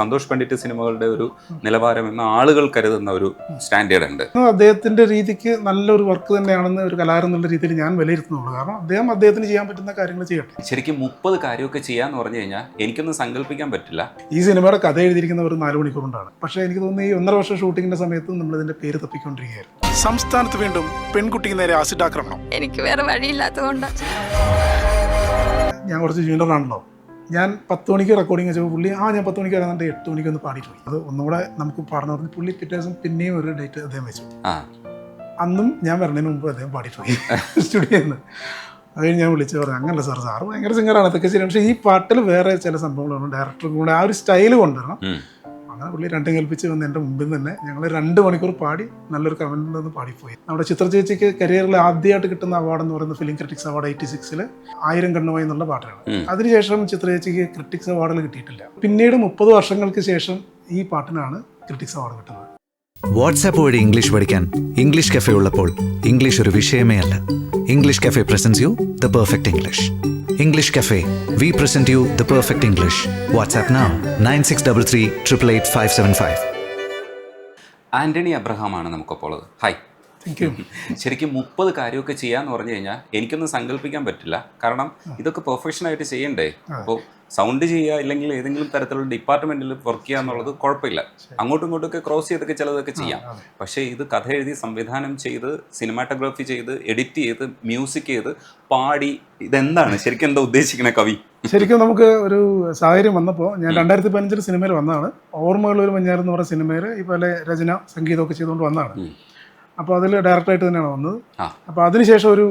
സന്തോഷ് പണ്ഡിറ്റ് സിനിമകളുടെ ഒരു നിലവാരം എന്ന് ആളുകൾ കരുതുന്ന ഒരു സ്റ്റാൻഡേർഡ് ഉണ്ട്. അദ്ദേഹത്തിന്റെ രീതിക്ക് നല്ലൊരു വർക്ക് തന്നെയാണെന്ന് ഒരു കലാകാരൻ എന്നുള്ള രീതിയിൽ ഞാൻ വിലയിരുത്തുന്നുള്ളൂ. കാരണം അദ്ദേഹം അദ്ദേഹത്തിന് ചെയ്യാൻ പറ്റുന്ന കാര്യങ്ങൾ ചെയ്യട്ടെ. ശരിക്കും മുപ്പത് കാര്യമൊക്കെ ചെയ്യാന്ന് പറഞ്ഞു കഴിഞ്ഞാൽ എനിക്കൊന്നും സങ്കല്പിക്കാൻ പറ്റില്ല. ഈ സിനിമയുടെ കഥ എഴുതിയിരിക്കുന്ന ഒരു നാല് മണിക്കൂറുണ്ടാണ്. പക്ഷേ എനിക്ക് തോന്നുന്നു ഈ ഒന്നര വർഷം ഷൂട്ടിങ്ങിന്റെ സമയത്ത് നമ്മൾ ഇതിന്റെ പേര് തപ്പിക്കൊണ്ടിരിക്കുകയായിരുന്നു. സംസ്ഥാനത്ത് വീണ്ടും പെൺകുട്ടിക്ക് നേരെ ആസിഡ് ആക്രമണം. എനിക്ക് വേറെ വഴിയില്ലാത്തതുകൊണ്ട് ഞാൻ കുറച്ച് ജൂനിയർ ആണല്ലോ. ഞാൻ പത്ത് മണിക്ക് റെക്കോർഡിങ് വെച്ചപ്പോൾ പുള്ളി ആ ഞാൻ പത്ത് മണിക്ക് വരാൻ എട്ട് മണിക്ക് ഒന്ന് പാടിയിട്ട് പോയി. അത് ഒന്നുകൂടെ നമുക്ക് പാടുന്ന പറഞ്ഞു പുള്ളി പിറ്റേ ദിവസം പിന്നെയും ഒരു ഡേറ്റ് അദ്ദേഹം വെച്ചു. അന്നും ഞാൻ വരുന്നതിന് മുമ്പ് അദ്ദേഹം പാടിയിട്ട് പോയി സ്റ്റുഡിയോയിൽ നിന്ന്. അത് ഞാൻ വിളിച്ച് പറഞ്ഞു അങ്ങനല്ല സാർ സാറ് ഭയങ്കര സിംഗറാണ് അതൊക്കെ ശരി പക്ഷേ ഈ പാട്ടിൽ വേറെ ചില സംഭവങ്ങളാണ് ഡയറക്ടർ കൂടെ ആ ഒരു സ്റ്റൈൽ കൊണ്ടുവരണം. അങ്ങനെ പുള്ളി രണ്ടും കൽപ്പിച്ച് വന്ന് എന്റെ മുമ്പിൽ തന്നെ ഞങ്ങൾ രണ്ട് മണിക്കൂർ പാടി നല്ലൊരു കമന്റിൽ നിന്ന് പാടിപ്പോയി. നമ്മുടെ ചിത്ര ചേച്ചിക്ക് കരിയറിൽ ആദ്യമായിട്ട് കിട്ടുന്ന അവാർഡ് എന്ന് പറയുന്നത് ഫിലിം ക്രിറ്റിക്സ് അവാർഡ് എയ്റ്റി സിക്സിൽ ആയിരം കണ്ണുമായി എന്നുള്ള പാട്ടാണ്. അതിനുശേഷം ചിത്ര ചേച്ചിക്ക് ക്രിറ്റിക്സ് അവാർഡുകൾ കിട്ടിയിട്ടില്ല. പിന്നീട് മുപ്പത് വർഷങ്ങൾക്ക് ശേഷം ഈ പാട്ടിനാണ് ക്രിറ്റിക്സ് അവാർഡ് കിട്ടുന്നത്. വാട്സാപ്പ് വഴി ഇംഗ്ലീഷ് പഠിക്കാൻ ഇംഗ്ലീഷ് കഫേ ഉള്ളപ്പോൾ ഇംഗ്ലീഷ് ഒരു വിഷയമേ അല്ല. English cafe presents you the perfect English English cafe we present you the perfect English WhatsApp now nine six double three triple eight five seven five Antony Abraham ആണ് നമുക്കൊപ്പോൾ ഉള്ളത് hi thank you ശരിക്കും മുപ്പത് കാര്യമൊക്കെ ചെയ്യാന്ന് പറഞ്ഞു കഴിഞ്ഞാൽ എനിക്കൊന്നും സങ്കല്പിക്കാൻ പറ്റില്ല. കാരണം ഇതൊക്കെ പെർഫെക്ഷൻ ആയിട്ട് ചെയ്യണ്ടേ? അപ്പോൾ സൗണ്ട് ചെയ്യുക ഇല്ലെങ്കിൽ ഏതെങ്കിലും തരത്തിലുള്ള ഡിപ്പാർട്ട്മെന്റിൽ വർക്ക് ചെയ്യുക എന്നുള്ളത് കുഴപ്പമില്ല. അങ്ങോട്ടും ഇങ്ങോട്ടൊക്കെ ക്രോസ് ചെയ്തൊക്കെ ചിലതൊക്കെ ചെയ്യാം. പക്ഷേ ഇത് കഥ എഴുതി സംവിധാനം ചെയ്ത് സിനിമാറ്റോഗ്രാഫി ചെയ്ത് എഡിറ്റ് ചെയ്ത് മ്യൂസിക് ചെയ്ത് പാടി ഇതെന്താണ്? ശരിക്കും എന്താ ഉദ്ദേശിക്കണ കവി? ശരിക്കും നമുക്ക് ഒരു സാഹചര്യം വന്നപ്പോൾ ഞാൻ രണ്ടായിരത്തി പതിനഞ്ചിൽ സിനിമയിൽ വന്നതാണ്. ഓർമ്മകൾ ഒരു മഞ്ഞാർ എന്ന് പറഞ്ഞ സിനിമയിൽ ഈ പോലെ രചന സംഗീതമൊക്കെ ചെയ്തുകൊണ്ട് വന്നതാണ്. അപ്പോൾ അതിൽ ഡയറക്ടറായിട്ട് തന്നെയാണ് വന്നത്. അപ്പോൾ അതിനുശേഷം ഒരു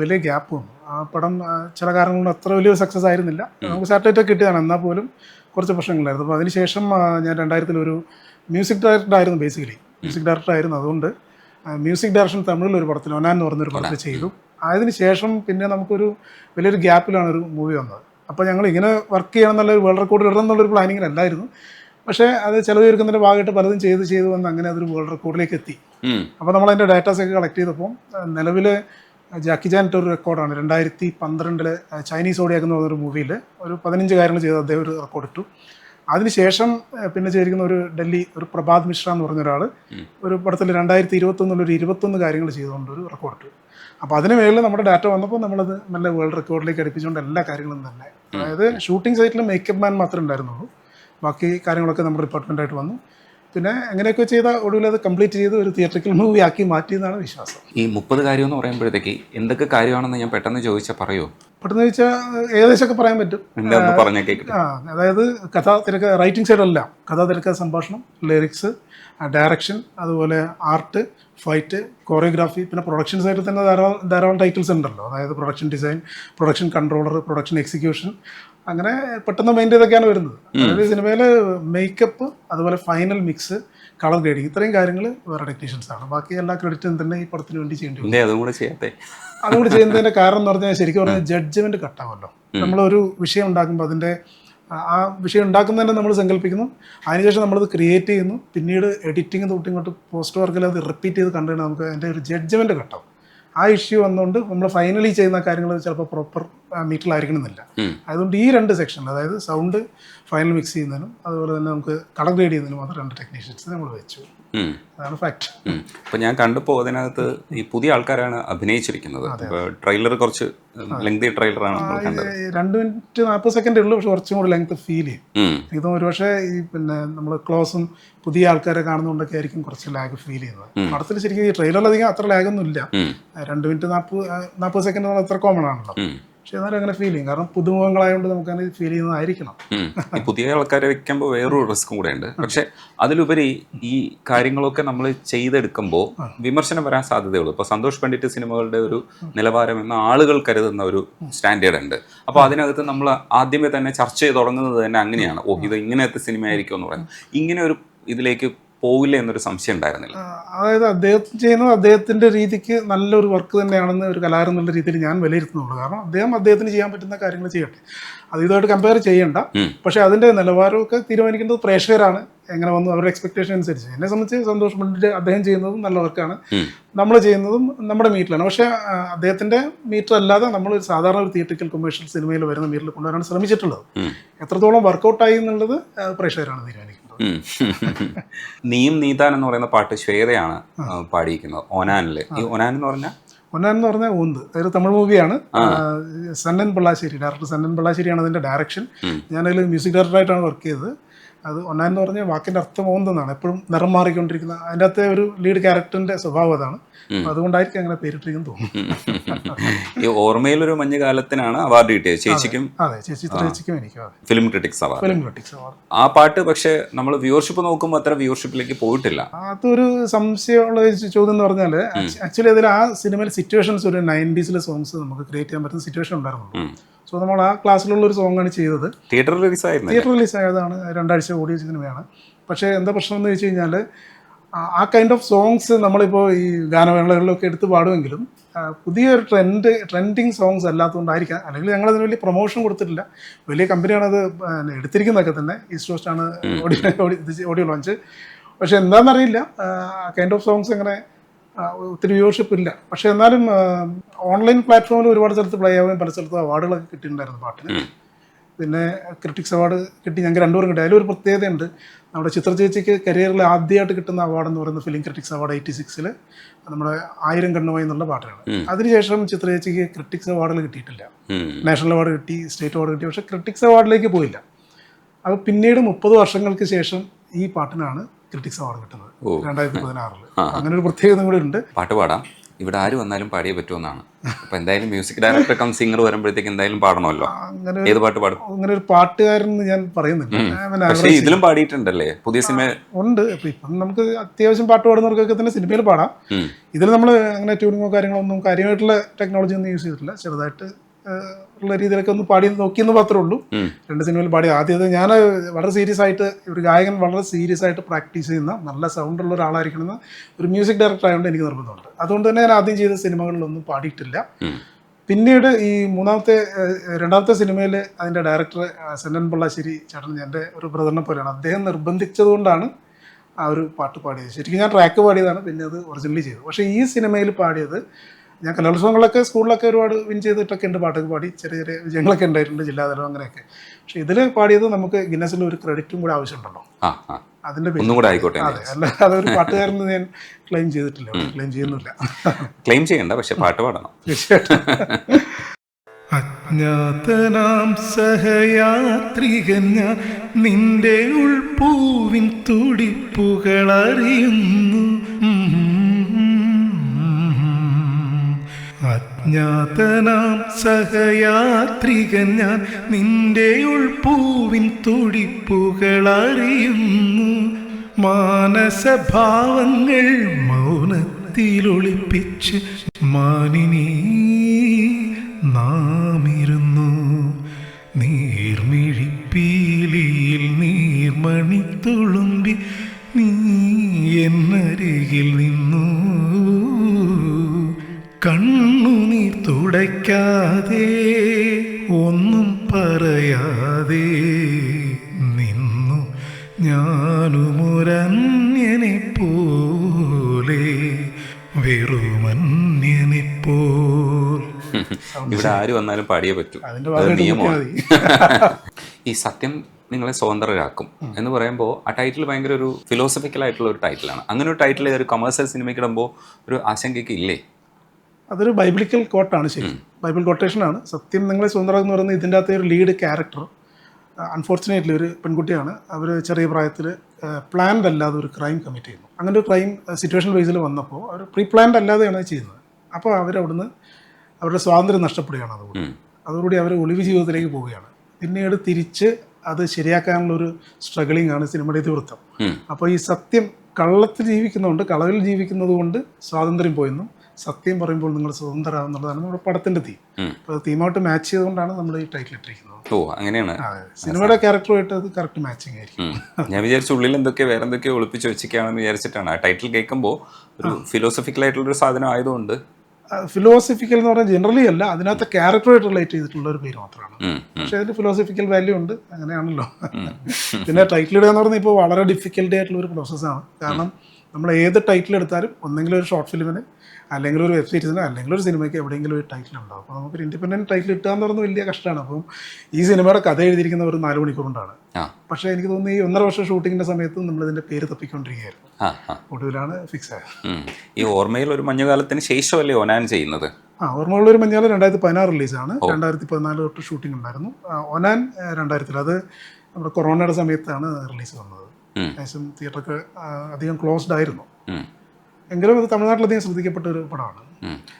വലിയ ഗ്യാപ്പ് വന്നു. ആ പടം ചില കാരണങ്ങൾ കൊണ്ട് അത്ര വലിയ സക്സസ് ആയിരുന്നില്ല. നമുക്ക് സാറ്റലൈറ്റ് ഒക്കെ കിട്ടിയതാണ്. എന്നാൽ പോലും കുറച്ച് പ്രശ്നങ്ങളായിരുന്നു അപ്പോൾ അതിനുശേഷം ഞാൻ രണ്ടായിരത്തിൽ ഒരു മ്യൂസിക് ഡയറക്ടർ ആയിരുന്നു ബേസിക്കലി മ്യൂസിക് ഡയറക്ടർ ആയിരുന്നു അതുകൊണ്ട് മ്യൂസിക് ഡയറക്ഷൻ തമിഴിൽ ഒരു പടത്തിൽ ഒനാൻ എന്ന് പറഞ്ഞൊരു പടത്തിൽ ചെയ്തു. അതിന് ശേഷം പിന്നെ നമുക്കൊരു വലിയൊരു ഗ്യാപ്പിലാണ് ഒരു മൂവി വന്നത്. അപ്പോൾ ഞങ്ങൾ ഇങ്ങനെ വർക്ക് ചെയ്യണം എന്നുള്ള ഒരു വേൾഡ് റെക്കോർഡ് ഇടണം എന്നുള്ളൊരു പ്ലാനിങ്ങിലല്ലായിരുന്നു പക്ഷേ അത് ചിലവ് തീർക്കുന്നതിന്റെ ഭാഗമായിട്ട് പലതും ചെയ്ത് ചെയ്ത് വന്ന് അങ്ങനെ അതൊരു വേൾഡ് റെക്കോർഡിലേക്ക് എത്തി. അപ്പോൾ നമ്മൾ അതിന്റെ ഡാറ്റാസ് ഒക്കെ കളക്ട് ചെയ്തപ്പോൾ നിലവിൽ ജാക്കി ജാൻ ഇട്ട ഒരു റെക്കോർഡാണ്. രണ്ടായിരത്തി പന്ത്രണ്ടിൽ ചൈനീസ് ഓഡിയാക്ക് എന്ന് പറഞ്ഞൊരു മൂവിയിൽ ഒരു പതിനഞ്ച് കാര്യങ്ങൾ ചെയ്ത് അദ്ദേഹം ഒരു റെക്കോർഡ് ഇട്ടു. അതിനുശേഷം പിന്നെ ചേരിക്കുന്ന ഒരു ഡൽഹി ഒരു പ്രഭാത് മിശ്ര എന്ന് പറഞ്ഞ ഒരാൾ ഒരു പടത്തിൽ രണ്ടായിരത്തി ഇരുപത്തൊന്നിൽ ഒരു ഇരുപത്തൊന്ന് കാര്യങ്ങൾ ചെയ്തുകൊണ്ട് ഒരു റെക്കോർഡ് ഇട്ടു. അപ്പോൾ അതിന് മേളിൽ നമ്മുടെ ഡാറ്റ വന്നപ്പോൾ നമ്മളത് നല്ല വേൾഡ് റെക്കോർഡിലേക്ക് അടുപ്പിച്ചുകൊണ്ട് എല്ലാ കാര്യങ്ങളും തന്നെ. അതായത് ഷൂട്ടിംഗ് സൈറ്റിൽ മേക്കപ്പ് മാൻ മാത്രമേ ഉണ്ടായിരുന്നുള്ളൂ. ബാക്കി കാര്യങ്ങളൊക്കെ നമ്മുടെ ഡിപ്പാർട്ട്മെന്റായിട്ട് വന്നു. പിന്നെ അങ്ങനെയൊക്കെ ചെയ്ത ഒടുവിൽ അത് കംപ്ലീറ്റ് ചെയ്ത് ഒരു തിയേറ്ററിക്കൽ മൂവി ആക്കി മാറ്റി എന്നാണ് വിശ്വാസം. ഈ മുപ്പത് കാര്യം എന്ന് പറയുമ്പോഴത്തേക്ക് എന്തൊക്കെ കാര്യമാണെന്ന് ഞാൻ പെട്ടെന്ന് ചോദിച്ചാൽ പറയോ? പെട്ടെന്ന് വെച്ചാൽ ഏകദേശമൊക്കെ പറയാൻ പറ്റും. ആ അതായത് കഥാ തിരക്ക റൈറ്റിംഗ് സൈഡെല്ലാം കഥാ തിരക്ക സംഭാഷണം ലിറിക്സ് ഡയറക്ഷൻ അതുപോലെ ആർട്ട് ഫൈറ്റ് കോറിയോഗ്രാഫി പിന്നെ പ്രൊഡക്ഷൻ സൈഡിൽ തന്നെ ധാരാളം ധാരാളം ടൈറ്റിൽസ് ഉണ്ടല്ലോ. അതായത് production design production controller production execution അങ്ങനെ പെട്ടെന്ന് മൈൻഡ് ചെയ്തൊക്കെയാണ് വരുന്നത്. അതായത് സിനിമയിലെ മേക്കപ്പ് അതുപോലെ ഫൈനൽ മിക്സ് കളർ ഗ്രേഡിങ് ഇത്രയും കാര്യങ്ങൾ വേറെ ടെക്നീഷ്യൻസ് ആണ്. ബാക്കി എല്ലാ ക്രെഡിറ്റും തന്നെ ഈ പടത്തിന് വേണ്ടി ചെയ്യേണ്ടി വരും. അതും കൂടെ അതുകൊണ്ട് ചെയ്യുന്നതിന്റെ കാരണം എന്ന് പറഞ്ഞാൽ ശരിക്കും പറഞ്ഞാൽ ജഡ്ജ്മെന്റ് കട്ടാവല്ലോ നമ്മളൊരു വിഷയം ഉണ്ടാക്കുമ്പോൾ അതിന്റെ ആ- വിഷയം ഉണ്ടാക്കുന്നതന്നെ നമ്മൾ സങ്കല്പിക്കുന്നു. അതിനുശേഷം നമ്മളത് ക്രിയേറ്റ് ചെയ്യുന്നു. പിന്നീട് എഡിറ്റിംഗ് തൊട്ട് ഇങ്ങോട്ട് പോസ്റ്റ് വർക്കിൽ അത് റിപ്പീറ്റ് ചെയ്ത് കണ്ടുകഴിഞ്ഞാൽ നമുക്ക് അതിന്റെ ഒരു ജഡ്ജ്മെന്റ് കട്ടാവും ആ ഇഷ്യൂ വന്നുകൊണ്ട് നമ്മൾ ഫൈനലി ചെയ്യുന്ന കാര്യങ്ങൾ ചിലപ്പോൾ പ്രോപ്പർ മീറ്ററിലായിരിക്കണമെന്നില്ല. എന്നില്ല അതുകൊണ്ട് ഈ രണ്ട് സെക്ഷൻ അതായത് സൗണ്ട് ഫൈനൽ മിക്സ് ചെയ്യുന്നതിനും അതുപോലെ തന്നെ നമുക്ക് കളർ ഗ്രേഡ് ചെയ്യുന്നതിനും മാത്രം രണ്ട് ടെക്നീഷ്യൻസ് നമ്മൾ വെച്ചു. അതാണ് ഫാക്ട്. ഉം. അപ്പൊ ഞാൻ കണ്ടപ്പോൾ അതിനകത്ത് ഈ പുതിയ ആൾക്കാരാണ് അഭിനയിച്ചിരിക്കുന്നത്. ട്രെയിലർ കുറച്ച് ലെങ്തി ട്രെയിലറാണ് രണ്ട് മിനിറ്റ് നാൽപ്പത് സെക്കൻഡ് ഉള്ളൂ പക്ഷെ കുറച്ചും കൂടി ലെങ്ത് ഫീൽ ചെയ്യും. ഇതും ഒരുപക്ഷെ ഈ പിന്നെ നമ്മൾ ക്ലോസും പുതിയ ആൾക്കാരെ കാണുന്നതുകൊണ്ടൊക്കെ ആയിരിക്കും കുറച്ച് ലാഗ് ഫീൽ ചെയ്യുന്നത്. പടത്തിൽ ശരിക്കും ഈ ട്രെയിലറിലധികം അത്ര ലാഗൊന്നും ഇല്ല രണ്ട് മിനിറ്റ് നാൽപ്പത് നാൽപ്പത് സെക്കൻഡ് അത്ര കോമൺ ആണല്ലോ. പക്ഷെ എന്നാലും അങ്ങനെ ഫീൽ ചെയ്യും. കാരണം പുതുമുഖങ്ങളായതുകൊണ്ട് നമുക്ക് അങ്ങനെ ഫീൽ ചെയ്യുന്നതായിരിക്കണം പുതിയ ആൾക്കാരെ വെക്കുമ്പോൾ വേറൊരു റിസ്ക്കും കൂടെ ഉണ്ട്. പക്ഷെ അതിലുപരി ഈ കാര്യങ്ങളൊക്കെ നമ്മൾ ചെയ്തെടുക്കുമ്പോൾ വിമർശനം വരാൻ സാധ്യതയുള്ളൂ. ഇപ്പൊ സന്തോഷ് പണ്ഡിറ്റ് സിനിമകളുടെ ഒരു നിലവാരം എന്ന ആളുകൾ കരുതുന്ന ഒരു സ്റ്റാൻഡേർഡ് ഉണ്ട്. അപ്പോൾ അതിനകത്ത് നമ്മൾ ആദ്യമേ തന്നെ ചർച്ച ചെയ്ത് തുടങ്ങുന്നത് തന്നെ അങ്ങനെയാണ്. ഓ ഇത് ഇങ്ങനത്തെ സിനിമ ആയിരിക്കും എന്ന് പറയുന്നത് ഇങ്ങനെ ഒരു ഇതിലേക്ക് പോവില്ല എന്നൊരു സംശയം ഉണ്ടായിരുന്നില്ല. അതായത് അദ്ദേഹം ചെയ്യുന്നത് അദ്ദേഹത്തിന്റെ രീതിക്ക് നല്ലൊരു വർക്ക് തന്നെയാണെന്ന് ഒരു കലാകാരൻ എന്നുള്ള രീതിയിൽ ഞാൻ വിലയിരുത്തുന്നുള്ളൂ. കാരണം അദ്ദേഹം അദ്ദേഹത്തിന് ചെയ്യാൻ പറ്റുന്ന കാര്യങ്ങൾ ചെയ്യട്ടെ. അത് ഇതുമായിട്ട് കമ്പയർ ചെയ്യണ്ട. പക്ഷേ അതിന്റെ നിലവാരമൊക്കെ തീരുമാനിക്കേണ്ടത് പ്രേക്ഷകരാണ്. എങ്ങനെ വന്നു അവരുടെ എക്സ്പെക്ടേഷൻ അനുസരിച്ച്. എന്നെ സംബന്ധിച്ച് സന്തോഷ് പണ്ഡിറ്റ് അദ്ദേഹം ചെയ്യുന്നതും നല്ല വർക്കാണ് നമ്മൾ ചെയ്യുന്നതും നമ്മുടെ മീറ്ററാണ് പക്ഷേ അദ്ദേഹത്തിന്റെ അദ്ദേഹത്തിന്റെ മീറ്റർ അല്ലാതെ നമ്മൾ ഒരു സാധാരണ ഒരു തിയേറ്ററിക്കൽ കൊമേഴ്ഷ്യൽ സിനിമയിൽ വരുന്ന മീറ്ററിൽ കൊണ്ടുവരാൻ ശ്രമിച്ചിട്ടുള്ളത്. എത്രത്തോളം വർക്കൗട്ടായി എന്നുള്ളത് പ്രേക്ഷകരാണ് തീരുമാനിക്കുന്നത്. നീയും നീതാൻ എന്ന് പറയുന്ന പാട്ട് ശ്വേതയാണ് പാടിയിരിക്കുന്നത്. ഒനാനിൽ. ഈ ഒനാൻ എന്ന് പറഞ്ഞാൽ ഒന്നാൻ എന്ന് പറഞ്ഞാൽ ഊന്ത്. അതൊരു തമിഴ് മൂവിയാണ്. സന്നൻ പിള്ളാശ്ശേരി. ഡയറക്ടർ സന്നൻ പിള്ളാശ്ശേരിയാണ് അതിന്റെ ഡയറക്ഷൻ. ഞാനതിൽ മ്യൂസിക് ഡയറക്ടറായിട്ടാണ് വർക്ക് ചെയ്തത്. അത് ഒന്നാൻ എന്ന് പറഞ്ഞാൽ വാക്കിന്റെ അർത്ഥം ഓന്തെന്നാണ് എപ്പോഴും നിറം മാറിക്കൊണ്ടിരിക്കുന്ന അതിന്റെ അകത്തെ ഒരു ലീഡ് ക്യാരക്ടറിന്റെ സ്വഭാവം അതാണ്. അതുകൊണ്ടായിരിക്കും അങ്ങനെ പേരിട്ടിരിക്കുന്നു തോന്നുന്നു. ഈ മഞ്ഞ കാലത്തിനാണ് അവാർഡ് കിട്ടിയത്. ചേച്ചിക്കും അതെ ചേച്ചി ചേച്ചിക്കും എനിക്ക് film critics award. Film critics award. ആ പാട്ട് പക്ഷേ നമ്മൾ വ്യൂവർഷിപ്പ് നോക്കുമ്പോൾ അത്ര വ്യൂവർഷിപ്പിലേക്ക് പോയിട്ടില്ല. അതൊരു സംശയമുള്ള ചോദ്യം എന്ന് പറഞ്ഞാൽ ആക്ച്വലി അതിൽ ആ സിനിമയിൽ സിറ്റുവേഷൻസ് ഒരു നയന്റീസിലെ സോങ്സ് നമുക്ക് ക്രിയേറ്റ് ചെയ്യാൻ പറ്റുന്ന സിറ്റുവേഷൻ ഉണ്ടായിരുന്നു. സോ നമ്മൾ ആ ക്ലാസ്സിലുള്ള ഒരു സോങ് ആണ് ചെയ്തത്. തിയേറ്റർ റിലീസ് ആയിരുന്നു തിയേറ്റർ റിലീസ് ആയതാണ്. രണ്ടാഴ്ച ഓടിയ സിനിമയാണ്. പക്ഷേ എന്താ പ്രശ്നം എന്ന് വെച്ച് കഴിഞ്ഞാൽ ആ കൈൻഡ് ഓഫ് സോങ്സ് നമ്മളിപ്പോൾ ഈ ഗാനമേളകളിലൊക്കെ എടുത്ത് പാടുമെങ്കിലും പുതിയൊരു ട്രെൻഡ് ട്രെൻഡിങ് സോങ്സ് അല്ലാത്തതുകൊണ്ടായിരിക്കാം. അല്ലെങ്കിൽ ഞങ്ങൾ അതിന് വലിയ പ്രൊമോഷൻ കൊടുത്തിട്ടില്ല. വലിയ കമ്പനിയാണ് അത് എടുത്തിരിക്കുന്നതൊക്കെ തന്നെ. ഈസ്റ്റ് കോസ്റ്റ് ആണ് ഓഡിയോ ഓഡിയോ ലോഞ്ച് പക്ഷേ എന്താണെന്നറിയില്ല കൈൻഡ് ഓഫ് സോങ്സ് അങ്ങനെ ആ, ഒത്തിരി വ്യൂവർഷിപ്പ് ഇല്ല. പക്ഷെ എന്നാലും ഓൺലൈൻ പ്ലാറ്റ്ഫോമിൽ ഒരുപാട് സ്ഥലത്ത് പ്ലേ ആവുകയും പല സ്ഥലത്തും അവാർഡുകളൊക്കെ കിട്ടിയിട്ടുണ്ടായിരുന്നു പാട്ടിന്. പിന്നെ ക്രിറ്റിക്സ് അവാർഡ് കിട്ടി ഞങ്ങൾക്ക് രണ്ടുപേരും കിട്ടി. അതിലൊരു പ്രത്യേകതയുണ്ട്. നമ്മുടെ ചിത്ര ചേച്ചിക്ക് കരിയറിൽ ആദ്യമായിട്ട് കിട്ടുന്ന അവാർഡ് എന്ന് പറയുന്നത് ഫിലിം ക്രിറ്റിക്സ് അവാർഡ് എയ്റ്റി സിക്സിൽ നമ്മുടെ ആയിരം കണ്ണുമായി എന്നുള്ള പാട്ടാണ്. അതിനുശേഷം ചിത്ര ചേച്ചിക്ക് ക്രിട്ടിക്സ് അവാർഡുകൾ കിട്ടിയിട്ടില്ല. നാഷണൽ അവാർഡ് കിട്ടി സ്റ്റേറ്റ് അവാർഡ് കിട്ടി. പക്ഷേ ക്രിറ്റിക്സ് അവാർഡിലേക്ക് പോയില്ല. അത് പിന്നീട് മുപ്പത് വർഷങ്ങൾക്ക് ശേഷം ഈ പാട്ടിനാണ് ക്രിട്ടിക്സ് അവാർഡ് കിട്ടുന്നത്. രണ്ടായിരത്തി പതിനാറിൽ അങ്ങനെ ഒരു പ്രത്യേകത കൂടെ ഉണ്ട്. പാട്ട് പാടാം. ഇവിടെ ആര് വന്നാലും പാടിയേ പറ്റുമെന്നാണ് അപ്പൊ എന്തായാലും മ്യൂസിക് ഡയറക്ടർ കം സിംഗർ വരുമ്പോഴത്തേക്ക് എന്തായാലും പാടണമല്ലോ. അങ്ങനെ ഏത് പാട്ട് പാടും? അങ്ങനെ ഒരു പാട്ടുകാരൻ ഞാൻ പറയുന്നില്ല. പക്ഷേ ഇതിലും പാടിയിട്ടുണ്ടല്ലേ? പുതിയ സിനിമ ഉണ്ട്. അപ്പൊ ഇപ്പം നമുക്ക് അത്യാവശ്യം പാട്ട് പാടുന്നവർക്കൊക്കെ തന്നെ സിനിമയിൽ പാടാം. ഇതിൽ നമ്മൾ അങ്ങനെ ട്യൂണിങ്ങോ കാര്യങ്ങളോ ഒന്നും കാര്യമായിട്ടുള്ള ടെക്നോളജി ഒന്നും യൂസ് ചെയ്തിട്ടില്ല. ചെറുതായിട്ട് ഉള്ള രീതിയിലൊക്കെ ഒന്ന് പാടി നോക്കിയെന്ന് മാത്രമേ ഉള്ളൂ. രണ്ട് സിനിമയിൽ പാടി ആദ്യത് ഞാൻ വളരെ സീരിയസ് ആയിട്ട് ഒരു ഗായകൻ വളരെ സീരിയസ് ആയിട്ട് പ്രാക്ടീസ് ചെയ്യുന്ന നല്ല സൗണ്ട് ഉള്ള ഒരാളായിരിക്കണം എന്ന് ഒരു മ്യൂസിക് ഡയറക്ടർ ആയതുകൊണ്ട് എനിക്ക് നിർബന്ധമുണ്ട്. അതുകൊണ്ട് തന്നെ ഞാൻ ആദ്യം ചെയ്ത സിനിമകളിലൊന്നും പാടിയിട്ടില്ല. പിന്നീട് ഈ മൂന്നാമത്തെ രണ്ടാമത്തെ സിനിമയിൽ അതിന്റെ ഡയറക്ടർ സെന്നൻ പള്ളാശ്ശേരി ചേട്ടൻ എന്റെ ഒരു ബ്രദറിനെ പോലെയാണ്. അദ്ദേഹം നിർബന്ധിച്ചതുകൊണ്ടാണ് ആ ഒരു പാട്ട് പാടിയത്. ശരിക്കും ഞാൻ ട്രാക്ക് പാടിയതാണ് പിന്നെ അത് ഒറിജിനലി ചെയ്തത്. പക്ഷേ ഈ സിനിമയിൽ പാടിയത് ഞാൻ കലോത്സവങ്ങളൊക്കെ സ്കൂളിലൊക്കെ ഒരുപാട് വിൻ ചെയ്തിട്ടൊക്കെ ഉണ്ട് പാട്ടൊക്കെ പാടി ചെറിയ ചെറിയ വിജയങ്ങളൊക്കെ ഉണ്ടായിട്ടുണ്ട് ജില്ലാതലം അങ്ങനെയൊക്കെ. പക്ഷെ ഇതിൽ പാടിയത് നമുക്ക് ഗിന്നസിൽ ഒരു ക്രെഡിറ്റും കൂടെ ആവശ്യമുണ്ടല്ലോ. അതിന്റെ ഒന്നും കൂടെ ആയിക്കോട്ടെ അതെ അല്ല? അതൊരു പാട്ടുകാരൻ ഞാൻ ക്ലെയിം ചെയ്തിട്ടില്ല ക്ലെയിം ചെയ്യുന്നില്ല. ക്ലെയിം ചെയ്യണ്ട പക്ഷെ പാട്ട് പാടണം. തീർച്ചയായിട്ടും. അജ്ഞാതനാം സഹയാത്രികൻ ഞാൻ നിന്റെ ഉൾപൂവിൻ തുടിപ്പുകളറിയുന്നു. അജ്ഞാതനാം സഹയാത്രികൻ ഞാൻ നിന്റെ ഉൾപൂവിൻ തുടിപ്പുകളറിയുന്നു. മാനസഭാവങ്ങൾ മൗനത്തിലൊളിപ്പിച്ച് മാനിനി നാമിരുന്നു. നീർമിഴിപ്പീലിയിൽ നീർമണി തുളുമ്പി നീ എന്നരികിൽ നിന്നു. കണ്ണുനീർ തുടയ്ക്കാതെ ഒന്നും പറയാതെ നിന്നു ഞാനുമുരന്യനെ പോലെ വെറുമന്യനെ പോൽ ഇവിടെ ആര് വന്നാലും പാടിയേ പറ്റൂ. നിയമമാണ്. ഈ സത്യം നിങ്ങളെ സ്വതന്ത്രരാക്കും എന്ന് പറയുമ്പോൾ ആ ടൈറ്റിൽ ഭയങ്കര ഒരു ഫിലോസഫിക്കൽ ആയിട്ടുള്ള ഒരു ടൈറ്റിലാണ് അങ്ങനെ ഒരു ടൈറ്റിൽ ഒരു കമേഴ്സ്യൽ സിനിമയ്ക്ക് ഇടുമ്പോൾ ഒരു ആശങ്കയ്ക്ക് ഇല്ലേ? അതൊരു ബൈബിളിക്കൽ കോട്ടാണ് ശരി. ബൈബിൾ കൊട്ടേഷനാണ്. സത്യം നിങ്ങളെ സ്വന്തമാക്കുക എന്ന് പറയുന്നത് ഇതിന്റെ അകത്തെ ഒരു ലീഡ് ക്യാരക്ടർ അൺഫോർച്ചുനേറ്റ്ലി ഒരു പെൺകുട്ടിയാണ്. അവർ ചെറിയ പ്രായത്തിൽ പ്ലാൻഡ് അല്ലാതെ ഒരു ക്രൈം കമ്മിറ്റ് ചെയ്യുന്നു. അങ്ങനെ ഒരു ക്രൈം സിറ്റുവേഷൻ ബേസിൽ വന്നപ്പോൾ അവർ പ്രീ പ്ലാൻഡ് അല്ലാതെയാണ് ചെയ്യുന്നത്. അപ്പോൾ അവരവിടുന്ന് അവരുടെ സ്വാതന്ത്ര്യം നഷ്ടപ്പെടുകയാണ് അതുകൊണ്ട്. അതോടുകൂടി അവർ ഒളിവ് ജീവിതത്തിലേക്ക് പോവുകയാണ്. പിന്നീട് തിരിച്ച് അത് ശരിയാക്കാനുള്ള ഒരു സ്ട്രഗിളിംഗ് ആണ് സിനിമയുടെ ഇതിവൃത്തം അപ്പോൾ ഈ സത്യം കള്ളത്തിൽ ജീവിക്കുന്നതുകൊണ്ട് കളവിൽ ജീവിക്കുന്നത് കൊണ്ട് സ്വാതന്ത്ര്യം പോയെന്നും സത്യം പറയുമ്പോൾ നിങ്ങൾ സ്വതന്ത്രരാകുന്നുള്ളതാണ് നമ്മുടെ പടത്തിന്റെ തീം അപ്പൊ അപ്പോൾ തീമായിട്ട് മാച്ച് ചെയ്തുകൊണ്ടാണ് നമ്മൾ ഈ ടൈറ്റിൽ ഇട്ടിരിക്കുന്നത്. ഓ അങ്ങനെയാണ്. സിനിമയുടെ ക്യാരക്ടറുമായിട്ട് അത് കറക്റ്റ് മാച്ചിങ് ആയിരിക്കും. ഞാൻ വിചാരിച്ചു ഉള്ളിൽ എന്തൊക്കെ വേറെ എന്തൊക്കെയോ ഒളിപ്പിച്ച് വെച്ചിരിക്കുകയാണെന്ന് വിചാരിച്ചിട്ടാണ്. ആ ടൈറ്റിൽ കേൾക്കുമ്പോൾ ഒരു ഫിലോസഫിക്കൽ ആയിട്ടുള്ള ഒരു സാധനം ആയതുകൊണ്ട്. ഫിലോസഫിക്കൽ എന്ന് പറഞ്ഞാൽ ജനറലി അല്ല അതിനകത്ത് ക്യാരക്ടറായിട്ട് റിലേറ്റ് ചെയ്തിട്ടുള്ള ഒരു പേര് മാത്രമാണ്. ഉം. അതിന് ഫിലോസഫിക്കൽ വാല്യൂ ഉണ്ട് അങ്ങനെയാണല്ലോ. പിന്നെ ടൈറ്റിൽ ഇടുക എന്ന് പറഞ്ഞാൽ ഇപ്പോൾ വളരെ ഡിഫിക്കൽട്ടി ആയിട്ടുള്ള ഒരു പ്രോസസ്സാണ് കാരണം നമ്മൾ ഏത് ടൈറ്റിൽ എടുത്താലും ഒന്നെങ്കിലും ഒരു ഷോർട്ട് ഫിലിമിന് അല്ലെങ്കിൽ ഒരു വെബ് സീരീസിനോ അല്ലെങ്കിൽ ഒരു സിനിമയ്ക്ക് എവിടെയെങ്കിലും ഒരു ടൈറ്റിൽ ഉണ്ടാവും. അപ്പോൾ നമുക്കൊരു ഇൻഡിപെൻഡന്റ് ടൈറ്റിൽ ഇട്ടുക എന്ന് പറഞ്ഞാൽ വലിയ കഷ്ടമാണ്. അപ്പം ഈ സിനിമയുടെ കഥ എഴുതിയിരിക്കുന്ന ഒരു നാല് മണിക്കൂർ കൊണ്ടാണ് പക്ഷേ എനിക്ക് തോന്നുന്നു ഈ ഒന്നര വർഷം ഷൂട്ടിങ്ങിന്റെ സമയത്ത് നമ്മളിതിന്റെ പേര് തപ്പിക്കൊണ്ടിരിക്കുകയായിരുന്നു. ഒടുവിലാണ് ഫിക്സ് ആയത്. ഈ ഓർമ്മയിൽ ഒരു മഞ്ഞുകാലത്തിന് ശേഷമല്ലേ ഒനാൻ ചെയ്യുന്നത്? ആ ഓർമ്മയുള്ള ഒരു മഞ്ഞുകാലം രണ്ടായിരത്തി പതിനാറ് റിലീസാണ് രണ്ടായിരത്തി പതിനാല് തൊട്ട് ഷൂട്ടിംഗ് ഉണ്ടായിരുന്നു. ഓനാൻ ഒനാൻ രണ്ടായിരത്തിൽ. അത് നമ്മുടെ കൊറോണയുടെ സമയത്താണ് റിലീസ് വന്നത്. ഏകദേശം തിയേറ്ററൊക്കെ അധികം ക്ലോസ്ഡ് ആയിരുന്നു. എങ്കിലും ഇത് തമിഴ്നാട്ടിലധികം ശ്രദ്ധിക്കപ്പെട്ട ഒരു പടമാണ്.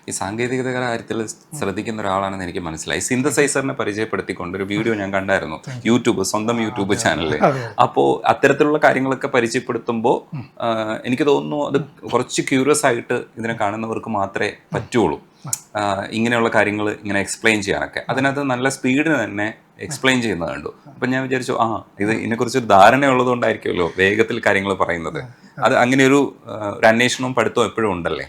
ഈ സാങ്കേതികത കാര്യത്തിൽ ശ്രദ്ധിക്കുന്ന ഒരാളാണെന്ന് എനിക്ക് മനസ്സിലായി. സിന്തസൈസറിനെ പരിചയപ്പെടുത്തിക്കൊണ്ട് ഒരു വീഡിയോ ഞാൻ കണ്ടായിരുന്നു. യൂട്യൂബ് സ്വന്തം യൂട്യൂബ് ചാനലിൽ. അപ്പോൾ അത്തരത്തിലുള്ള കാര്യങ്ങളൊക്കെ പരിചയപ്പെടുത്തുമ്പോൾ എനിക്ക് തോന്നുന്നു അത് കുറച്ച് ക്യൂരിയസ് ആയിട്ട് ഇതിനെ കാണുന്നവർക്ക് മാത്രമേ പറ്റുള്ളൂ. ഇങ്ങനെയുള്ള കാര്യങ്ങൾ ഇങ്ങനെ എക്സ്പ്ലെയിൻ ചെയ്യാനൊക്കെ. അതിനകത്ത് നല്ല സ്പീഡിന് തന്നെ എക്സ്പ്ലെയിൻ ചെയ്യുന്നത് കണ്ടു. അപ്പം ഞാൻ വിചാരിച്ചു ആ ഇത് ഇതിനെക്കുറിച്ച് ധാരണ ഉള്ളതുകൊണ്ടായിരിക്കുമല്ലോ വേഗത്തിൽ കാര്യങ്ങൾ പറയുന്നത്. അത് അങ്ങനെ ഒരു അന്വേഷണവും പഠിത്തവും എപ്പോഴും ഉണ്ടല്ലേ?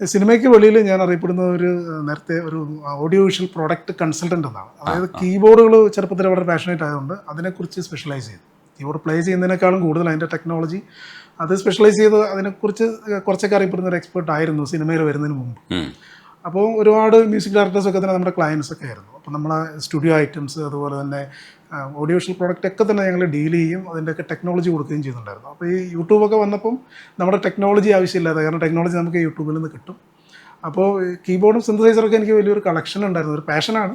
സിനിമയ്ക്ക് വെളിയിൽ ഞാൻ അറിയപ്പെടുന്ന ഒരു നേരത്തെ ഒരു ഓഡിയോ വിഷ്വൽ പ്രോഡക്റ്റ് കൺസൾട്ടന്റ് എന്നാണ് അതായത് കീബോർഡുകൾ ചെറുപ്പത്തിൽ വളരെ പാഷനേറ്റ് ആയതുകൊണ്ട് അതിനെക്കുറിച്ച് സ്പെഷ്യലൈസ് ചെയ്തു. കീബോർഡ് പ്ലേ ചെയ്യുന്നതിനേക്കാളും കൂടുതൽ അതിന്റെ ടെക്നോളജി അത് സ്പെഷ്യലൈസ് ചെയ്ത് അതിനെക്കുറിച്ച് കുറച്ചൊക്കെ അറിയപ്പെടുന്ന ഒരു എക്സ്പേർട്ട് ആയിരുന്നു സിനിമയിൽ വരുന്നതിന് മുമ്പ്. അപ്പോൾ ഒരുപാട് മ്യൂസിക് ഡയറക്ടേഴ്സ് ഒക്കെ തന്നെ നമ്മുടെ ക്ലയൻസ് ഒക്കെ ആയിരുന്നു. അപ്പോൾ നമ്മളെ സ്റ്റുഡിയോ ഐറ്റംസ് അതുപോലെ തന്നെ ഓഡിയോ വിഷ്വൽ പ്രോഡക്റ്റ് ഒക്കെ തന്നെ ഞങ്ങൾ ഡീൽ ചെയ്യും അതിന്റെയൊക്കെ ടെക്നോളജി കൊടുക്കുകയും ചെയ്യുന്നുണ്ടായിരുന്നു അപ്പോൾ ഈ യൂട്യൂബൊക്കെ വന്നപ്പം നമ്മുടെ ടെക്നോളജി ആവശ്യമില്ലാതെ കാരണം ടെക്നോളജി നമുക്ക് യൂട്യൂബിൽ നിന്ന് കിട്ടും. അപ്പോൾ കീബോർഡും സിന്തസൈസറൊക്കെ എനിക്ക് വലിയൊരു കളക്ഷൻ ഉണ്ടായിരുന്നു ഒരു പാഷനാണ്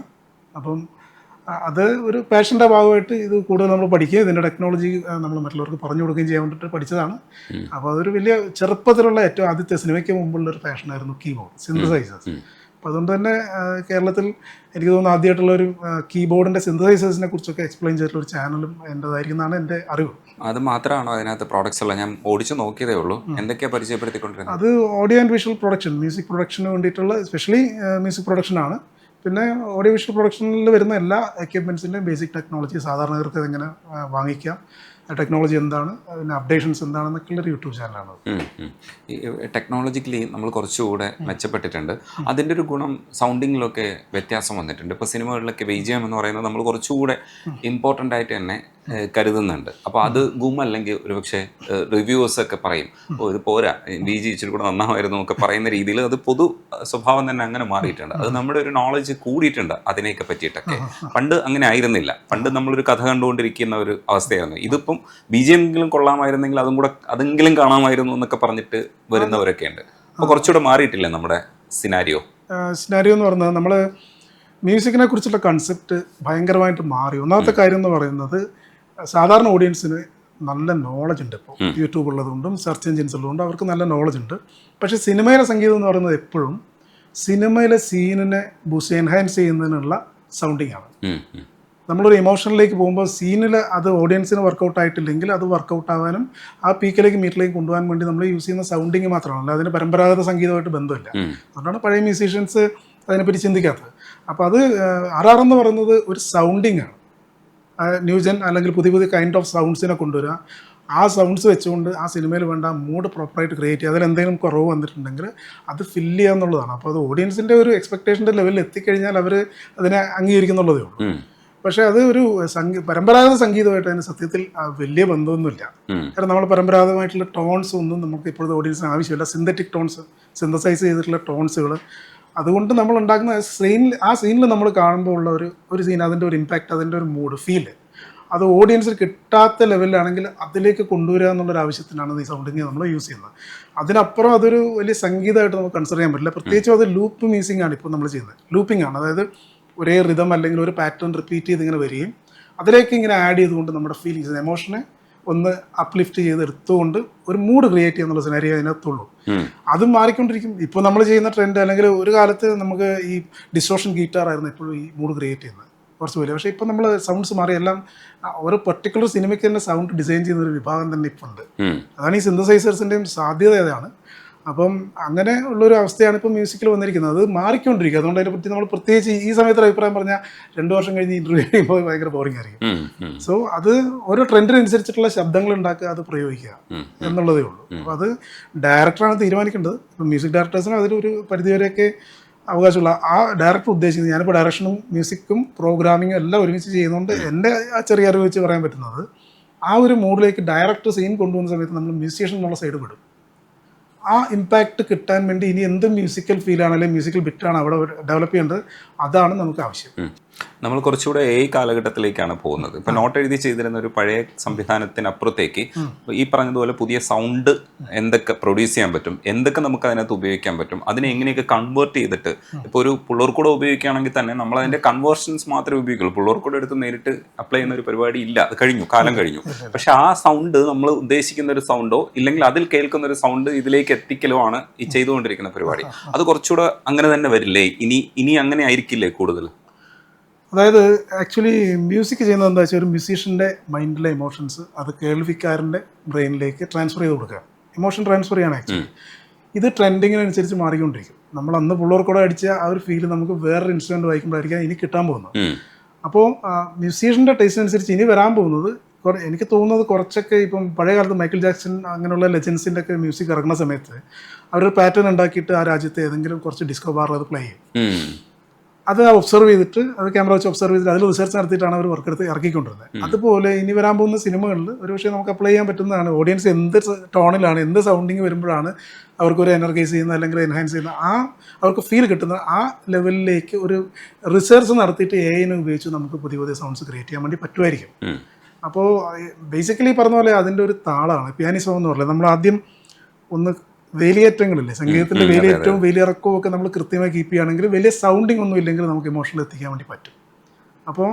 അപ്പം അത് ഒരു പാഷന്റെ ഭാഗമായിട്ട് ഇത് കൂടുതൽ നമ്മൾ പഠിക്കുകയും ഇതിന്റെ ടെക്നോളജി നമ്മൾ മറ്റുള്ളവർക്ക് പറഞ്ഞു കൊടുക്കുകയും ചെയ്യാൻ വേണ്ടിയിട്ട് പഠിച്ചതാണ്. അപ്പോൾ അതൊരു വലിയ ചെറുപ്പത്തിലുള്ള ഏറ്റവും ആദ്യത്തെ സിനിമയ്ക്ക് മുമ്പുള്ള ഒരു പാഷനായിരുന്നു കീബോർഡ് സിന്തസൈസേഴ്സ് അപ്പോൾ അതുകൊണ്ട് തന്നെ കേരളത്തിൽ എനിക്ക് തോന്നുന്നു ആദ്യമായിട്ടുള്ള ഒരു കീബോർഡിന്റെ സിന്തസൈസേഴ്സിനെ കുറിച്ചൊക്കെ എക്സ്പ്ലെയിൻ ചെയ്തിട്ടുള്ള ഒരു ചാനലും എന്റെതായിരിക്കുന്നതാണ് എന്റെ അറിവ്. അത് മാത്രമാണോ അതിനകത്ത് പ്രോഡക്ട്സ് ഉള്ളത്? ഞാൻ ഓടിച്ചു നോക്കിയതേ ഉള്ളൂ. എന്തൊക്കെയാണ് പരിചയപ്പെടുത്തിക്കൊണ്ടിരുന്നത്? അത് audio and visual production music production വേണ്ടിയിട്ടുള്ള സ്പെഷ്യലി മ്യൂസിക് പ്രൊഡക്ഷനാണ് പിന്നെ ഓഡിയോ വിഷ്വൽ പ്രൊഡക്ഷനിൽ വരുന്ന എല്ലാ എക്യുപ്മെൻസിന്റെയും ബേസിക് ടെക്നോളജി സാധാരണക്കാർക്ക് എങ്ങനെ വാങ്ങിക്കാം. ടെക്നോളജി എന്താണ് അതിന്റെ അപ്ഡേഷൻസ് എന്താണെന്നൊക്കെയുള്ള ഒരു യൂട്യൂബ് ചാനലാണ് ടെക്നോളജിക്കലി നമ്മൾ കുറച്ചുകൂടെ മെച്ചപ്പെട്ടിട്ടുണ്ട്. അതിന്റെ ഒരു ഗുണം സൗണ്ടിങ്ങിലൊക്കെ വ്യത്യാസം വന്നിട്ടുണ്ട്. ഇപ്പോൾ സിനിമകളിലൊക്കെ വിജയം എന്ന് പറയുന്നത് നമ്മൾ കുറച്ചുകൂടെ ഇമ്പോർട്ടന്റ് ആയിട്ട് തന്നെ കരുതുന്നുണ്ട്. അപ്പോൾ അത് ഗും അല്ലെങ്കിൽ ഒരുപക്ഷെ റിവ്യൂവേഴ്സ് ഒക്കെ പറയും. ഓ ഇത് പോരാ. ബി ജി ഇച്ചിരി കൂടെ നന്നാവായിരുന്നു ഒക്കെ പറയുന്ന രീതിയിൽ അത് പൊതു സ്വഭാവം തന്നെ അങ്ങനെ മാറിയിട്ടുണ്ട്. അത് നമ്മുടെ ഒരു നോളജ് കൂടിയിട്ടുണ്ട് അതിനെയൊക്കെ പറ്റിയിട്ടൊക്കെ. പണ്ട് അങ്ങനെ ആയിരുന്നില്ല. പണ്ട് നമ്മളൊരു കഥ കണ്ടുകൊണ്ടിരിക്കുന്ന ഒരു അവസ്ഥയായിരുന്നു. ഇതിപ്പം ബി ജി എങ്കിലും കൊള്ളാമായിരുന്നെങ്കിൽ അതും കൂടെ അതെങ്കിലും കാണാമായിരുന്നു എന്നൊക്കെ പറഞ്ഞിട്ട് വരുന്നവരൊക്കെ ഉണ്ട്. അപ്പോൾ കുറച്ചുകൂടെ മാറിയിട്ടില്ല നമ്മുടെ സിനാരിയോ സിനാരിയോ എന്ന് പറഞ്ഞാൽ നമ്മൾ മ്യൂസിക്കിനെ കുറിച്ചുള്ള കൺസെപ്റ്റ് ഭയങ്കരമായിട്ട് മാറി. ഒന്നാമത്തെ കാര്യം എന്ന് പറയുന്നത് സാധാരണ ഓഡിയൻസിന് നല്ല നോളജ് ഉണ്ട് ഇപ്പോൾ യൂട്യൂബ് ഉള്ളതുകൊണ്ടും സെർച്ച് എഞ്ചിൻസ് ഉള്ളതുകൊണ്ടും അവർക്ക് നല്ല നോളജ് ഉണ്ട്. പക്ഷേ സിനിമയിലെ സംഗീതം എന്ന് പറയുന്നത് എപ്പോഴും സിനിമയിലെ സീനിനെ ബൂസ് എൻഹാൻസ് ചെയ്യുന്നതിനുള്ള സൗണ്ടിങ് ആണ്. നമ്മളൊരു ഇമോഷനിലേക്ക് പോകുമ്പോൾ സീനിൽ അത് ഓഡിയൻസിന് വർക്കൗട്ട് ആയിട്ടില്ലെങ്കിൽ അത് വർക്കൗട്ട് ആവാനും ആ പീക്കിലേക്ക് മീറ്റിലേക്ക് കൊണ്ടുപോകാൻ വേണ്ടി നമ്മൾ യൂസ് ചെയ്യുന്ന സൗണ്ടിങ് മാത്രമാണ്. അല്ലാതെ അതിന് പരമ്പരാഗത സംഗീതമായിട്ട് ബന്ധമില്ല. അതുകൊണ്ടാണ് പഴയ മ്യൂസീഷ്യൻസ് അതിനെപ്പറ്റി ചിന്തിക്കാത്തത്. അപ്പോൾ അത് ആർ എന്ന് പറയുന്നത് ഒരു സൗണ്ടിങ് ആണ്. ന്യൂജൻ അല്ലെങ്കിൽ പുതിയ പുതിയ കൈൻഡ് ഓഫ് സൗണ്ട്സിനെ കൊണ്ടുവരിക ആ സൗണ്ട്സ് വെച്ചുകൊണ്ട് ആ സിനിമയിൽ വേണ്ട മൂഡ് പ്രോപ്പറായിട്ട് ക്രിയേറ്റ് ചെയ്യുക. അതിലെന്തെങ്കിലും കുറവ് വന്നിട്ടുണ്ടെങ്കിൽ അത് ഫില്ല് ചെയ്യുക എന്നുള്ളതാണ്. അപ്പോൾ അത് ഓഡിയൻസിന്റെ ഒരു എക്സ്പെക്ടേഷന്റെ ലെവലിൽ എത്തിക്കഴിഞ്ഞാൽ അവർ അതിനെ അംഗീകരിക്കുന്നുള്ളതേ ഉള്ളൂ. പക്ഷേ അത് ഒരു സംഗീ പരമ്പരാഗത സംഗീതമായിട്ട് അതിന് സത്യത്തിൽ വലിയ ബന്ധമൊന്നുമില്ല. കാരണം നമ്മൾ പരമ്പരാഗതമായിട്ടുള്ള ടോൺസ് ഒന്നും നമുക്ക് ഇപ്പോഴത്തെ ഓഡിയൻസിന് ആവശ്യമില്ല. സിന്തറ്റിക് ടോൺസ് സിന്തസൈസ് ചെയ്തിട്ടുള്ള ടോൺസുകൾ അതുകൊണ്ട് നമ്മൾ ഉണ്ടാക്കുന്ന സീനിൽ ആ സീനിൽ നമ്മൾ കാണുമ്പോൾ ഉള്ള ഒരു ഒരു സീൻ അതിന്റെ ഒരു ഇമ്പാക്റ്റ് അതിന്റെ ഒരു മൂഡ് ഫീൽ അത് ഓഡിയൻസിന് കിട്ടാത്ത ലെവലിലാണെങ്കിൽ അതിലേക്ക് കൊണ്ടുവരിക എന്നുള്ളൊരു ആവശ്യത്തിനാണ് ഈ സൗണ്ടിങ് നമ്മൾ യൂസ് ചെയ്യുന്നത്. അതിനപ്പുറം അതൊരു വലിയ സംഗീതമായിട്ട് നമുക്ക് കൺസിഡർ ചെയ്യാൻ പറ്റില്ല. പ്രത്യേകിച്ചും അത് ലൂപ്പ് മ്യൂസിംഗ് ആണ് ഇപ്പോൾ നമ്മൾ ചെയ്യുന്നത്. ലൂപ്പിംഗ് ആണ്. അതായത് ഒരേ റിതം അല്ലെങ്കിൽ ഒരു പാറ്റേൺ റിപ്പീറ്റ് ചെയ്ത് ഇങ്ങനെ വരികയും അതിലേക്ക് ഇങ്ങനെ ആഡ് ചെയ്തുകൊണ്ട് നമ്മുടെ ഫീലിങ്സ് എമോഷനെ ഒന്ന് അപ്ലിഫ്റ്റ് ചെയ്ത് എടുത്തുകൊണ്ട് ഒരു മൂഡ് ക്രിയേറ്റ് ചെയ്യാന്നുള്ള സിനാരിയോ അതിനകത്തുള്ളൂ. അതും മാറിക്കൊണ്ടിരിക്കും. ഇപ്പോൾ നമ്മൾ ചെയ്യുന്ന ട്രെൻഡ് അല്ലെങ്കിൽ ഒരു കാലത്ത് നമുക്ക് ഈ ഡിസ്റ്റോഷൻ ഗീറ്റാർ ആയിരുന്നു എപ്പോഴും ഈ മൂഡ് ക്രിയേറ്റ് ചെയ്യുന്നത്. കുറച്ച് പോലെ പക്ഷേ ഇപ്പം നമ്മൾ സൗണ്ട്സ് മാറി. എല്ലാം ഓരോ ഒരു പെർട്ടിക്കുലർ സിനിമയ്ക്ക് തന്നെ സൗണ്ട് ഡിസൈൻ ചെയ്യുന്ന ഒരു വിഭാഗം തന്നെ ഇപ്പോൾ ഉണ്ട് അതാണ് ഈ സിന്തസൈസേഴ്സിന്റെയും സാധ്യത അതാണ് അപ്പം അങ്ങനെ ഉള്ളൊരു അവസ്ഥയാണ് ഇപ്പോൾ മ്യൂസിക്കിൽ വന്നിരിക്കുന്നത്. അത് മാറിക്കൊണ്ടിരിക്കുക അതുകൊണ്ട് അതിനെ പറ്റി നമ്മൾ പ്രത്യേകിച്ച് ഈ സമയത്ത് അഭിപ്രായം പറഞ്ഞാൽ രണ്ട് വർഷം കഴിഞ്ഞ് ഇന്റർവ്യൂ ചെയ്യുമ്പോൾ ഭയങ്കര ബോറിംഗ് ആയിരിക്കും. സോ അത് ഓരോ ട്രെൻഡിനനുസരിച്ചിട്ടുള്ള ശബ്ദങ്ങൾ ഉണ്ടാക്കുക അത് പ്രയോഗിക്കുക എന്നുള്ളതേ ഉള്ളൂ. അപ്പോൾ അത് ഡയറക്ടറാണ് തീരുമാനിക്കേണ്ടത്. ഇപ്പം മ്യൂസിക് ഡയറക്ടേഴ്സിന് അതിലൊരു പരിധിവരെയൊക്കെ അവകാശമുള്ള ആ ഡയറക്ടർ ഉദ്ദേശിക്കുന്നത്. ഞാനിപ്പോൾ ഡയറക്ഷനും മ്യൂസിക്കും പ്രോഗ്രാമിങ്ങും എല്ലാം ഒരുമിച്ച് ചെയ്യുന്നതുകൊണ്ട് എന്റെ ആ ചെറിയ അറിവ് വെച്ച് പറയാൻ പറ്റുന്നത് ആ ഒരു മൂഡിലേക്ക് ഡയറക്ടർ സീൻ കൊണ്ടുപോകുന്ന സമയത്ത് നമ്മൾ മ്യൂസിഷ്യൻ എന്നുള്ള സൈഡ് വിടും ആ ഇമ്പാക്റ്റ് കിട്ടാൻ വേണ്ടി ഇനി എന്ത് മ്യൂസിക്കൽ ഫീലാണ് അല്ലെങ്കിൽ മ്യൂസിക്കൽ ബിറ്റാണ് അവിടെ ഡെവലപ്പ് ചെയ്യേണ്ടത് അതാണ് നമുക്ക് ആവശ്യം. നമ്മൾ കുറച്ചുകൂടെ എ കാലഘട്ടത്തിലേക്കാണ് പോകുന്നത്. ഇപ്പൊ നോട്ട് എഴുതി ചെയ്തിരുന്ന ഒരു പഴയ സംവിധാനത്തിനപ്പുറത്തേക്ക് ഈ പറഞ്ഞതുപോലെ പുതിയ സൗണ്ട് എന്തൊക്കെ പ്രൊഡ്യൂസ് ചെയ്യാൻ പറ്റും എന്തൊക്കെ നമുക്ക് അതിനകത്ത് ഉപയോഗിക്കാൻ പറ്റും അതിനെ എങ്ങനെയൊക്കെ കൺവേർട്ട് ചെയ്തിട്ട് ഇപ്പോൾ ഒരു പുള്ളോർക്കൂടെ ഉപയോഗിക്കുകയാണെങ്കിൽ തന്നെ നമ്മൾ അതിന്റെ കൺവേർഷൻസ് മാത്രമേ ഉപയോഗിക്കുള്ളൂ. പുള്ളോർക്കൂടെ എടുത്ത് നേരിട്ട് അപ്ലൈ ചെയ്യുന്ന ഒരു പരിപാടി ഇല്ല. അത് കഴിഞ്ഞു കാലം കഴിഞ്ഞു. പക്ഷെ ആ സൗണ്ട് നമ്മൾ ഉദ്ദേശിക്കുന്ന ഒരു സൗണ്ടോ ഇല്ലെങ്കിൽ അതിൽ കേൾക്കുന്ന ഒരു സൗണ്ട് ഇതിലേക്ക് എത്തിക്കലോ ആണ് ഈ ചെയ്തുകൊണ്ടിരിക്കുന്ന പരിപാടി. അത് കുറച്ചുകൂടെ അങ്ങനെ തന്നെ വരില്ലേ? ഇനി ഇനി അങ്ങനെ ആയിരിക്കില്ലേ കൂടുതൽ? അതായത് ആക്ച്വലി മ്യൂസിക് ചെയ്യുന്നത് എന്താ വെച്ചാൽ ഒരു മ്യൂസീഷ്യന്റെ മൈൻഡിലെ ഇമോഷൻസ് അത് കേൾവിക്കാരന്റെ ബ്രെയിനിലേക്ക് ട്രാൻസ്ഫർ ചെയ്ത് കൊടുക്കുക. ഇമോഷൻ ട്രാൻസ്ഫർ ചെയ്യാണ് ആക്ച്വലി ഇത് ട്രെൻഡിങ്ങിനനുസരിച്ച് മാറിക്കൊണ്ടിരിക്കും. നമ്മൾ അന്ന് പുള്ളോർക്കൂടെ അടിച്ച ആ ഒരു ഫീൽ നമുക്ക് വേറൊരു ഇൻസ്ട്രുമെന്റ് വായിക്കുമ്പോഴായിരിക്കും ഇനി കിട്ടാൻ പോകുന്നത്. അപ്പോൾ മ്യൂസീഷ്യന്റെ ടേസ്റ്റ് അനുസരിച്ച് ഇനി വരാൻ പോകുന്നത് എനിക്ക് തോന്നുന്നത് കുറച്ചൊക്കെ ഇപ്പം പഴയ കാലത്ത് മൈക്കിൾ ജാക്സൺ അങ്ങനെയുള്ള ലെജൻസിന്റെ ഒക്കെ മ്യൂസിക് ഇറങ്ങുന്ന സമയത്ത് അവരൊരു പാറ്റേൺ ഉണ്ടാക്കിയിട്ട് ആ രാജ്യത്തെ ഏതെങ്കിലും കുറച്ച് ഡിസ്കോ ബാറിൽ അത് പ്ലേ ചെയ്യും. അത് ഒബ്സർവ് ചെയ്തിട്ട് അത് ക്യാമറ വെച്ച് ഒബ്സർവ് ചെയ്തിട്ട് അതിൽ റിസർച്ച് നടത്തിയിട്ടാണ് അവർ വർക്ക് എടുത്ത് ഇറക്കിക്കൊണ്ടിരുന്നത്. അതുപോലെ ഇനി വരാൻ പോകുന്ന സിനിമകളിൽ ഒരുപക്ഷെ നമുക്ക് അപ്ലൈ ചെയ്യാൻ പറ്റുന്നതാണ്. ഓഡിയൻസ് എന്ത് ടോണിലാണ് എന്ത് സൗണ്ടിങ് വരുമ്പോഴാണ് അവർക്ക് ഒരു എനർഗൈസ് ചെയ്യുന്ന അല്ലെങ്കിൽ എൻഹാൻസ് ചെയ്യുന്ന ആ അവർക്ക് ഫീൽ കിട്ടുന്ന ആ ലെവലിലേക്ക് ഒരു റിസർച്ച് നടത്തിയിട്ട് എ ഐനെ ഉപയോഗിച്ച് നമുക്ക് പുതിയ പുതിയ സൗണ്ട്സ് ക്രിയേറ്റ് ചെയ്യാൻ വേണ്ടി പറ്റുമായിരിക്കും. അപ്പോൾ ബേസിക്കലി പറഞ്ഞ പോലെ അതിന്റെ ഒരു താളാണ്. പിയാനിസം എന്ന് പറയുന്നത് നമ്മൾ ആദ്യം ഒന്ന് വേലിയേറ്റങ്ങളില്ലേ? സംഗീതത്തിന്റെ വേലിയേറ്റവും വേലിയിറക്കവും ഒക്കെ നമ്മൾ കൃത്യമായി കീപ്പ് ചെയ്യുകയാണെങ്കിൽ വലിയ സൗണ്ടിങ് ഒന്നും ഇല്ലെങ്കിൽ നമുക്ക് ഇമോഷണൽ എത്തിക്കാൻ വേണ്ടി പറ്റും. അപ്പോൾ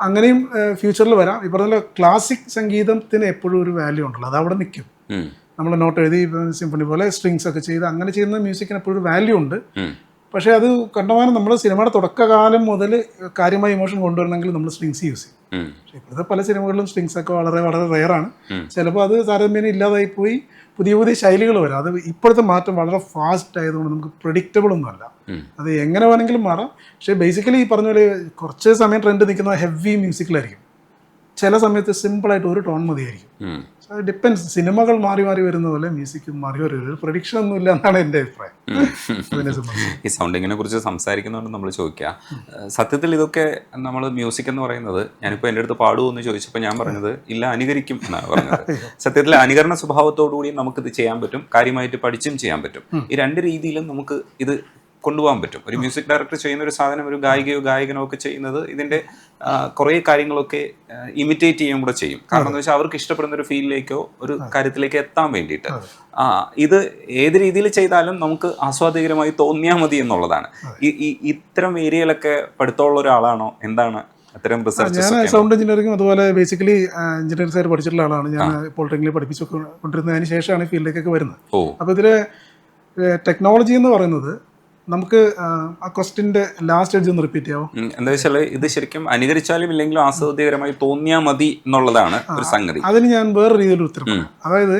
അങ്ങനെയും ഫ്യൂച്ചറിൽ വരാം. ഈ പറഞ്ഞ ക്ലാസിക് സംഗീതത്തിന് എപ്പോഴും ഒരു വാല്യൂ ഉണ്ടല്ലോ. അത് അവിടെ നിൽക്കും നമ്മൾ നോട്ട് എഴുതി സിംഫണി പോലെ സ്ട്രിങ്സ് ഒക്കെ ചെയ്ത് അങ്ങനെ ചെയ്യുന്ന മ്യൂസിക്കിന് എപ്പോഴും വാല്യൂ ഉണ്ട്. പക്ഷേ അത് കണ്ടമാനം നമ്മൾ സിനിമയുടെ തുടക്കകാലം മുതൽ കാര്യമായ ഇമോഷൻ കൊണ്ടുവരണമെങ്കിൽ നമ്മൾ സ്ട്രിങ്സ് യൂസ് ചെയ്യും. പക്ഷേ ഇപ്പോഴത്തെ പല സിനിമകളിലും സ്ട്രിങ്സ് ഒക്കെ വളരെ വളരെ റെയറാണ് ചിലപ്പോൾ അത് താരതമ്യേന ഇല്ലാതായി പോയി പുതിയ പുതിയ ശൈലികൾ വരാം. അത് ഇപ്പോഴത്തെ മാറ്റം വളരെ ഫാസ്റ്റ് ആയതുകൊണ്ട് നമുക്ക് പ്രഡിക്റ്റബിൾ ഒന്നുമല്ല അത് എങ്ങനെ വേണമെങ്കിലും മാറാം. പക്ഷേ ബേസിക്കലി ഈ പറഞ്ഞ പോലെ കുറച്ച് സമയം ട്രെൻഡ് നിൽക്കുന്ന ഹെവി മ്യൂസിക്കിലായിരിക്കും ചില സമയത്ത് സിമ്പിളായിട്ട് ഒരു ടോൺ മതിയായിരിക്കും. സോ ഡിപ്പെൻസ് സിനിമകൾ മാറി മാറി വരുന്ന പോലെ മ്യൂസിക്കും മാറി മാറി വരും പ്രഡിക്ഷൻ ഒന്നും ഇല്ല എന്നാണ് എന്റെ അഭിപ്രായം. ഈ സൗണ്ടിങ്ങിനെ കുറിച്ച് സംസാരിക്കുന്നതുകൊണ്ട് നമ്മൾ ചോദിക്കുക സത്യത്തിൽ ഇതൊക്കെ നമ്മൾ മ്യൂസിക് എന്ന് പറയുന്നത് ഞാനിപ്പോൾ എന്റെ അടുത്ത് പാടുമോ എന്ന് ചോദിച്ചപ്പോൾ ഞാൻ പറഞ്ഞത് ഇല്ല അനുകരിക്കും എന്നാണ് പറഞ്ഞത്. സത്യത്തിൽ അനുകരണ സ്വഭാവത്തോടു കൂടി നമുക്ക് ഇത് ചെയ്യാൻ പറ്റും. കാര്യമായിട്ട് പഠിച്ചും ചെയ്യാൻ പറ്റും. ഈ രണ്ട് രീതിയിലും നമുക്ക് ഇത് കൊണ്ടുപോകാൻ പറ്റും. ഒരു മ്യൂസിക് ഡയറക്ടർ ചെയ്യുന്ന ഒരു സാധനം ഒരു ഗായികയോ ഗായകനോ ഒക്കെ ചെയ്യുന്നത് ഇതിന്റെ കുറേ കാര്യങ്ങളൊക്കെ ഇമിറ്റേറ്റ് ചെയ്യാൻ കൂടെ ചെയ്യും. കാരണം എന്താ വെച്ചാൽ അവർക്ക് ഇഷ്ടപ്പെടുന്ന ഒരു ഫീലിലേക്കോ ഒരു കാര്യത്തിലേക്ക് എത്താൻ വേണ്ടിയിട്ട്. ആ. ഇത് ഏത് രീതിയിൽ ചെയ്താലും നമുക്ക് ആസ്വാദികരമായി തോന്നിയാൽ മതി എന്നുള്ളതാണ്. ഈ ഇത്തരം ഏരിയയിലൊക്കെ പഠിത്തമുള്ള ഒരാളാണോ? എന്താണ് അത്തരം ഞാൻ സൗണ്ട് എഞ്ചിനീയറിംഗ് അതുപോലെ ബേസിക്കലി എഞ്ചിനീയറിംഗ് സൈഡ് പഠിച്ചിട്ടുള്ള ആളാണ്. ഞാൻ പോളിടെക്നിക്കിൽ പഠിപ്പിച്ചു കൊണ്ടിരുന്നതിന് ശേഷമാണ് ഫീൽഡിലേക്കൊക്കെ വരുന്നത്. അപ്പൊ അപ്പോൾ ഇതിൽ ടെക്നോളജി എന്ന് പറയുന്നത് നമുക്ക് ആ, ക്വസ്റ്റിന്റെ ലാസ്റ്റ് എഡ്ജ് ഒന്ന് റിപ്പീറ്റ് ചെയ്യാമോ എന്താ വെച്ചാൽ ഇത് ശരിക്കും അനുകരിച്ചാലും ഇല്ലെങ്കിലും ആസ്വാദ്യകരമായി തോന്നിയാൽ മതി എന്നുള്ളതാണ് ഒരു സംഗതി. അതിന് ഞാൻ വേറെ രീതിയിൽ ഉത്തരം അതായത്